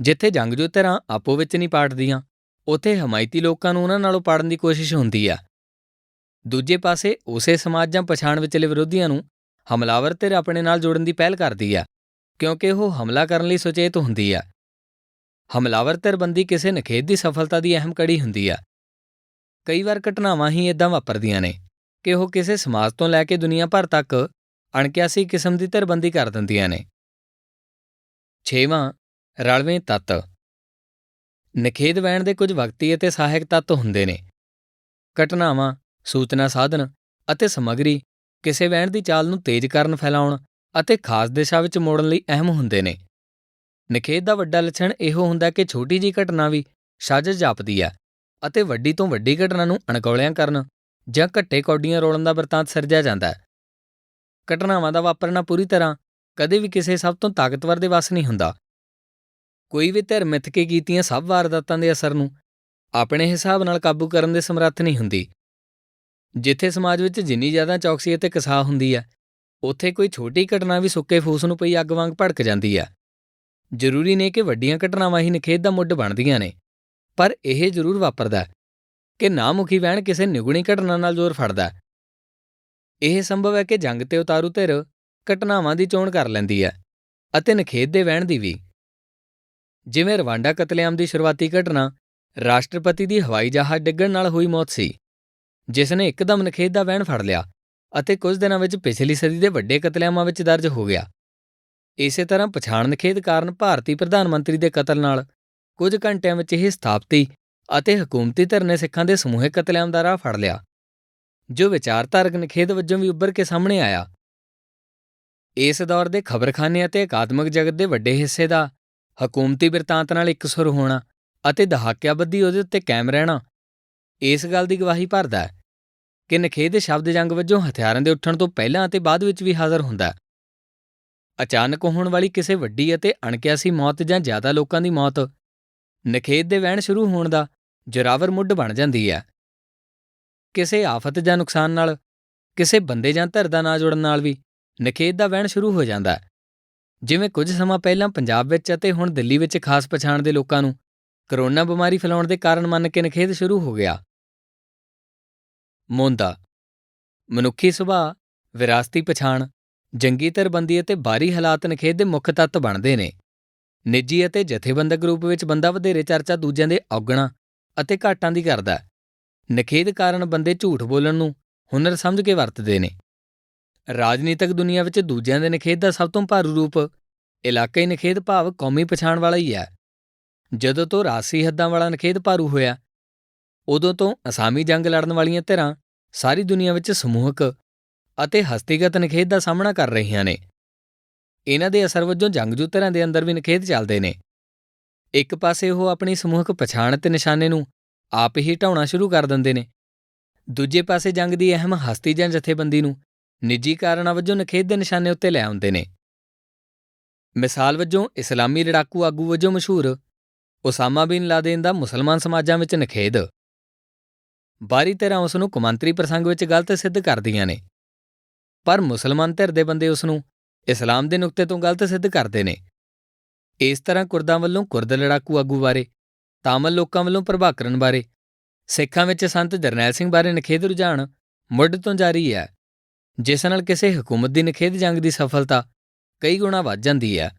ਜਿੱਥੇ ਜੰਗਜੂ ਧਿਰਾਂ ਆਪੋ ਵਿੱਚ ਨਹੀਂ ਪਾੜਦੀਆਂ ਉੱਥੇ ਹਮਾਇਤੀ ਲੋਕਾਂ ਨੂੰ ਉਹਨਾਂ ਨਾਲੋਂ ਪਾੜਨ ਦੀ ਕੋਸ਼ਿਸ਼ ਹੁੰਦੀ ਆ। ਦੂਜੇ ਪਾਸੇ, ਉਸੇ ਸਮਾਜ ਜਾਂ ਪਛਾਣ ਵਿਚਲੇ ਵਿਰੋਧੀਆਂ ਨੂੰ ਹਮਲਾਵਰ ਧਿਰ ਆਪਣੇ ਨਾਲ ਜੋੜਨ ਦੀ ਪਹਿਲ ਕਰਦੀ ਆ, ਕਿਉਂਕਿ ਉਹ ਹਮਲਾ ਕਰਨ ਲਈ ਸੁਚੇਤ ਹੁੰਦੀ ਆ। ਹਮਲਾਵਰ ਧਿਰਬੰਦੀ ਕਿਸੇ ਨਖੇਦ ਦੀ ਸਫਲਤਾ ਦੀ ਅਹਿਮ ਕੜੀ ਹੁੰਦੀ ਆ। ਕਈ ਵਾਰ ਘਟਨਾਵਾਂ ਹੀ ਇਦਾਂ ਵਾਪਰਦੀਆਂ ਨੇ ਕਿ ਉਹ ਕਿਸੇ ਸਮਾਜ ਤੋਂ ਲੈ ਕੇ ਦੁਨੀਆ ਭਰ ਤੱਕ ਅਣਕਿਆਸੀ ਕਿਸਮ ਦੀ ਧਿਰਬੰਦੀ ਕਰ ਦਿੰਦੀਆਂ ਨੇ। ਛੇਵਾਂ, ਰਲਵੇਂ ਤੱਤ। ਨਖੇਦ ਵਹਿਣ ਦੇ ਕੁਝ ਵਕਤੀ ਅਤੇ ਸਹਾਇਕ ਤੱਤ ਹੁੰਦੇ ਨੇ। ਘਟਨਾਵਾਂ, ਸੂਚਨਾ ਸਾਧਨ ਅਤੇ ਸਮੱਗਰੀ ਕਿਸੇ ਵਹਿਣ ਦੀ ਚਾਲ ਨੂੰ ਤੇਜ਼ ਕਰਨ ਫੈਲਾਉਣ ਅਤੇ ਖਾਸ ਦਿਸ਼ਾ ਵਿੱਚ ਮੋੜਨ ਲਈ ਅਹਿਮ ਹੁੰਦੇ ਨੇ। ਨਖੇਦ ਦਾ ਵੱਡਾ ਲੱਛਣ ਇਹੋ ਹੁੰਦਾ ਕਿ ਛੋਟੀ ਜੀ ਘਟਨਾ ਵੀ ਸਾਜ਼ਿਸ਼ ਜਾਪਦੀ ਹੈ ਅਤੇ ਵੱਡੀ ਤੋਂ ਵੱਡੀ ਘਟਨਾ ਨੂੰ ਅਣਗੌਲਿਆਂ ਕਰਨ ਜਾਂ ਘੱਟੇ ਕੌਡੀਆਂ ਰੋਲਣ ਦਾ ਵਰਤਾਂਤ ਸਿਰਜਿਆ ਜਾਂਦਾ ਹੈ। ਘਟਨਾਵਾਂ ਦਾ ਵਾਪਰਨਾ ਪੂਰੀ ਤਰ੍ਹਾਂ ਕਦੇ ਵੀ ਕਿਸੇ ਸਭ ਤੋਂ ਤਾਕਤਵਰ ਦੇ ਵੱਸ ਨਹੀਂ ਹੁੰਦਾ। ਕੋਈ ਵੀ ਧਿਰ ਮਿੱਥ ਕੇ ਕੀਤੀਆਂ ਸਭ ਵਾਰਦਾਤਾਂ ਦੇ ਅਸਰ ਨੂੰ ਆਪਣੇ ਹਿਸਾਬ ਨਾਲ ਕਾਬੂ ਕਰਨ ਦੇ ਸਮਰੱਥ ਨਹੀਂ ਹੁੰਦੀ। ਜਿੱਥੇ ਸਮਾਜ ਵਿੱਚ ਜਿੰਨੀ ਜ਼ਿਆਦਾ ਚੌਕਸੀ ਅਤੇ ਕਸਾਹ ਹੁੰਦੀ ਹੈ ਉੱਥੇ ਕੋਈ ਛੋਟੀ ਘਟਨਾ ਵੀ ਸੁੱਕੇ ਫੂਸ ਨੂੰ ਪਈ ਅੱਗ ਵਾਂਗ ਭੜਕ ਜਾਂਦੀ ਹੈ ਜ਼ਰੂਰੀ ਨਹੀਂ ਕਿ ਵੱਡੀਆਂ ਘਟਨਾਵਾਂ ਹੀ ਨਖੇਦ ਦਾ ਮੁੱਢ ਬਣਦੀਆਂ ਨੇ, ਪਰ ਇਹ ਜ਼ਰੂਰ ਵਾਪਰਦਾ ਕਿ ਨਾਮੁਖੀ ਵਹਿਣ ਕਿਸੇ ਨਿਗੁਣੀ ਘਟਨਾ ਨਾਲ ਜ਼ੋਰ ਫੜਦਾ ਇਹ ਸੰਭਵ ਹੈ ਕਿ ਜੰਗ ਤੇ ਉਤਾਰੂ ਧਿਰ ਘਟਨਾਵਾਂ ਦੀ ਚੋਣ ਕਰ ਲੈਂਦੀ ਹੈ ਅਤੇ ਨਖੇਦ ਦੇ ਵਹਿਣ ਦੀ ਵੀ। ਜਿਵੇਂ ਰਵਾਂਡਾ ਕਤਲੇਆਮ ਦੀ ਸ਼ੁਰੂਆਤੀ ਘਟਨਾ, ਰਾਸ਼ਟਰਪਤੀ ਦੀ ਹਵਾਈ ਜਹਾਜ਼ ਡਿੱਗਣ ਨਾਲ ਹੋਈ ਮੌਤ ਸੀ, ਜਿਸ ਨੇ ਇੱਕਦਮ ਨਖੇਦ ਦਾ ਵਹਿਣ ਫੜ ਲਿਆ ਅਤੇ ਕੁਝ ਦਿਨਾਂ ਵਿੱਚ ਪਿਛਲੀ ਸਦੀ ਦੇ ਵੱਡੇ ਕਤਲੇਆਮਾਂ ਵਿੱਚ ਦਰਜ ਹੋ ਗਿਆ। ਇਸੇ ਤਰ੍ਹਾਂ ਪਛਾਣ ਨਖੇਦ ਕਾਰਨ ਭਾਰਤੀ ਪ੍ਰਧਾਨ ਮੰਤਰੀ ਦੇ ਕਤਲ ਨਾਲ ਕੁਝ ਘੰਟਿਆਂ ਵਿੱਚ ਹੀ ਸਥਾਪਤੀ ਅਤੇ ਹਕੂਮਤੀ ਧਿਰ ਨੇ ਸਿੱਖਾਂ ਦੇ ਸਮੂਹਿਕ ਕਤਲੇਆਮ ਦਾ ਰਾਹ ਫੜ ਲਿਆ, ਜੋ ਵਿਚਾਰਧਾਰਕ ਨਖੇਦ ਵਜੋਂ ਵੀ ਉੱਭਰ ਕੇ ਸਾਹਮਣੇ ਆਇਆ। ਇਸ ਦੌਰ ਦੇ ਖਬਰਖਾਨੇ ਅਤੇ ਅਕਾਦਮਿਕ ਜਗਤ ਦੇ ਵੱਡੇ ਹਿੱਸੇ ਦਾ ਹਕੂਮਤੀ ਬਿਰਤਾਂਤ ਨਾਲ ਇਕਸੁਰ ਹੋਣਾ ਅਤੇ ਦਹਾਕਿਆਂ ਬੱਧੀ ਉਹਦੇ ਉੱਤੇ ਕਾਇਮ ਰਹਿਣਾ, ਇਸ ਗੱਲ ਦੀ ਗਵਾਹੀ ਭਰਦਾ ਹੈ ਕਿ ਨਖੇਦ ਸ਼ਬਦ ਜੰਗ ਵਜੋਂ ਹਥਿਆਰਾਂ ਦੇ ਉੱਠਣ ਤੋਂ ਪਹਿਲਾਂ ਅਤੇ ਬਾਅਦ ਵਿੱਚ ਵੀ ਹਾਜ਼ਰ ਹੁੰਦਾ ਹੈ। ਅਚਾਨਕ ਹੋਣ ਵਾਲੀ ਕਿਸੇ ਵੱਡੀ ਅਤੇ ਅਣਕਿਆਸੀ ਮੌਤ ਜਾਂ ਜ਼ਿਆਦਾ ਲੋਕਾਂ ਦੀ ਮੌਤ ਨਖੇਦ ਦੇ ਵਹਿਣ ਸ਼ੁਰੂ ਹੋਣ ਦਾ ਜਰਾਵਰ ਮੁੱਢ ਬਣ ਜਾਂਦੀ ਹੈ। ਕਿਸੇ ਆਫਤ ਜਾਂ ਨੁਕਸਾਨ ਨਾਲ, ਕਿਸੇ ਬੰਦੇ ਜਾਂ ਧਰ ਦਾ ਨਾ ਜੁੜਨ ਨਾਲ ਵੀ ਨਖੇਦ ਦਾ ਵਹਿਣ ਸ਼ੁਰੂ ਹੋ ਜਾਂਦਾ ਹੈ। ਜਿਵੇਂ ਕੁਝ ਸਮਾਂ ਪਹਿਲਾਂ ਪੰਜਾਬ ਵਿੱਚ ਅਤੇ ਹੁਣ ਦਿੱਲੀ ਵਿੱਚ ਖਾਸ ਪਛਾਣ ਦੇ ਲੋਕਾਂ ਨੂੰ, ਕਰੋਨਾ ਬਿਮਾਰੀ ਫੈਲਾਉਣ ਦੇ ਕਾਰਨ ਮੰਨ ਕੇ ਨਖੇਦ ਸ਼ੁਰੂ ਹੋ ਗਿਆ। ਮੋਂਦਾ, ਮਨੁੱਖੀ ਸੁਭਾਅ, ਵਿਰਾਸਤੀ ਪਛਾਣ, ਜੰਗੀ ਧਰਬੰਦੀ ਅਤੇ ਬਾਹਰੀ ਹਾਲਾਤ ਨਖੇਦ ਦੇ ਮੁੱਖ ਤੱਤ ਬਣਦੇ ਨੇ। ਨਿੱਜੀ ਅਤੇ ਜਥੇਬੰਦਕ ਰੂਪ ਵਿੱਚ ਬੰਦਾ ਵਧੇਰੇ ਚਰਚਾ ਦੂਜਿਆਂ ਦੇ ਔਗਣਾ ਅਤੇ ਘਾਟਾਂ ਦੀ ਕਰਦਾ ਹੈ। ਕਾਰਨ ਬੰਦੇ ਝੂਠ ਬੋਲਣ ਨੂੰ ਹੁਨਰ ਸਮਝ ਕੇ ਵਰਤਦੇ ਨੇ। ਰਾਜਨੀਤਿਕ ਦੁਨੀਆ ਵਿੱਚ ਦੂਜਿਆਂ ਦੇ ਨਖੇਦ ਦਾ ਸਭ ਤੋਂ ਭਾਰੂ ਰੂਪ ਇਲਾਕਾਈ ਨਖੇਦ ਭਾਵ ਕੌਮੀ ਪਛਾਣ ਵਾਲਾ ਹੀ ਹੈ। ਜਦੋਂ ਤੋਂ ਰਾਸੀ ਹੱਦਾਂ ਵਾਲਾ ਨਖੇਦ ਭਾਰੂ ਹੋਇਆ, ਉਦੋਂ ਤੋਂ ਅਸਾਮੀ ਜੰਗ ਲੜਨ ਵਾਲੀਆਂ ਧਿਰਾਂ ਸਾਰੀ ਦੁਨੀਆ ਵਿੱਚ ਸਮੂਹਕ ਅਤੇ ਹਸਤੀਗਤ ਨਖੇਦ ਦਾ ਸਾਹਮਣਾ ਕਰ ਰਹੀਆਂ ਨੇ। ਇਹਨਾਂ ਦੇ ਅਸਰ ਵਜੋਂ ਜੰਗਜੂ ਧਿਰਾਂ ਦੇ ਅੰਦਰ ਵੀ ਨਖੇਦ ਚੱਲਦੇ ਨੇ। ਇੱਕ ਪਾਸੇ ਉਹ ਆਪਣੀ ਸਮੂਹਕ ਪਛਾਣ ਤੇ ਨਿਸ਼ਾਨੇ ਨੂੰ ਆਪ ਹੀ ਢਾਉਣਾ ਸ਼ੁਰੂ ਕਰ ਦਿੰਦੇ ਨੇ। ਦੂਜੇ ਪਾਸੇ ਜੰਗ ਦੀ ਅਹਿਮ ਹਸਤੀ ਜਾਂ ਜਥੇਬੰਦੀ ਨੂੰ ਨਿੱਜੀ ਕਾਰਨਾਂ ਵਜੋਂ ਨਖੇਦ ਦੇ ਨਿਸ਼ਾਨੇ ਉੱਤੇ ਲੈ ਆਉਂਦੇ ਨੇ। ਮਿਸਾਲ ਵਜੋਂ ਇਸਲਾਮੀ ਲੜਾਕੂ ਆਗੂ ਵਜੋਂ ਮਸ਼ਹੂਰ ਉਸਾਮਾ ਬਿਨ ਲਾਦੇਨ ਦਾ ਮੁਸਲਮਾਨ ਸਮਾਜਾਂ ਵਿੱਚ ਨਖੇਦ ਬਾਰੀ ਧਿਰਾਂ ਉਸ ਨੂੰ ਕੁਮੰਤਰੀ ਪ੍ਰਸੰਗ ਵਿੱਚ ਗਲਤ ਸਿੱਧ ਕਰਦੀਆਂ ਨੇ। ਪਰ ਮੁਸਲਮਾਨ ਧਿਰ ਦੇ ਬੰਦੇ ਉਸ ਨੂੰ ਇਸਲਾਮ ਦੇ ਨੁਕਤੇ ਤੋਂ ਗਲਤ ਸਿੱਧ ਕਰਦੇ ਨੇ। ਇਸ ਤਰ੍ਹਾਂ ਕੁਰਦਾਂ ਵੱਲੋਂ ਕੁਰਦ ਲੜਾਕੂ ਆਗੂ ਬਾਰੇ, ਤਾਮਲ ਲੋਕਾਂ ਵੱਲੋਂ ਪ੍ਰਭਾਕਰਨ ਬਾਰੇ, ਸਿੱਖਾਂ ਵਿੱਚ ਸੰਤ ਜਰਨੈਲ ਸਿੰਘ ਬਾਰੇ ਨਖੇਦ ਰੁਝਾਨ ਮੁੱਢ ਤੋਂ ਜਾਰੀ ਹੈ। ਜਿਸ ਨਾਲ ਕਿਸੇ ਹਕੂਮਤ ਦੀ ਨਖੇਦ ਜੰਗ ਦੀ ਸਫਲਤਾ ਕਈ ਗੁਣਾ ਵੱਧ ਜਾਂਦੀ ਹੈ।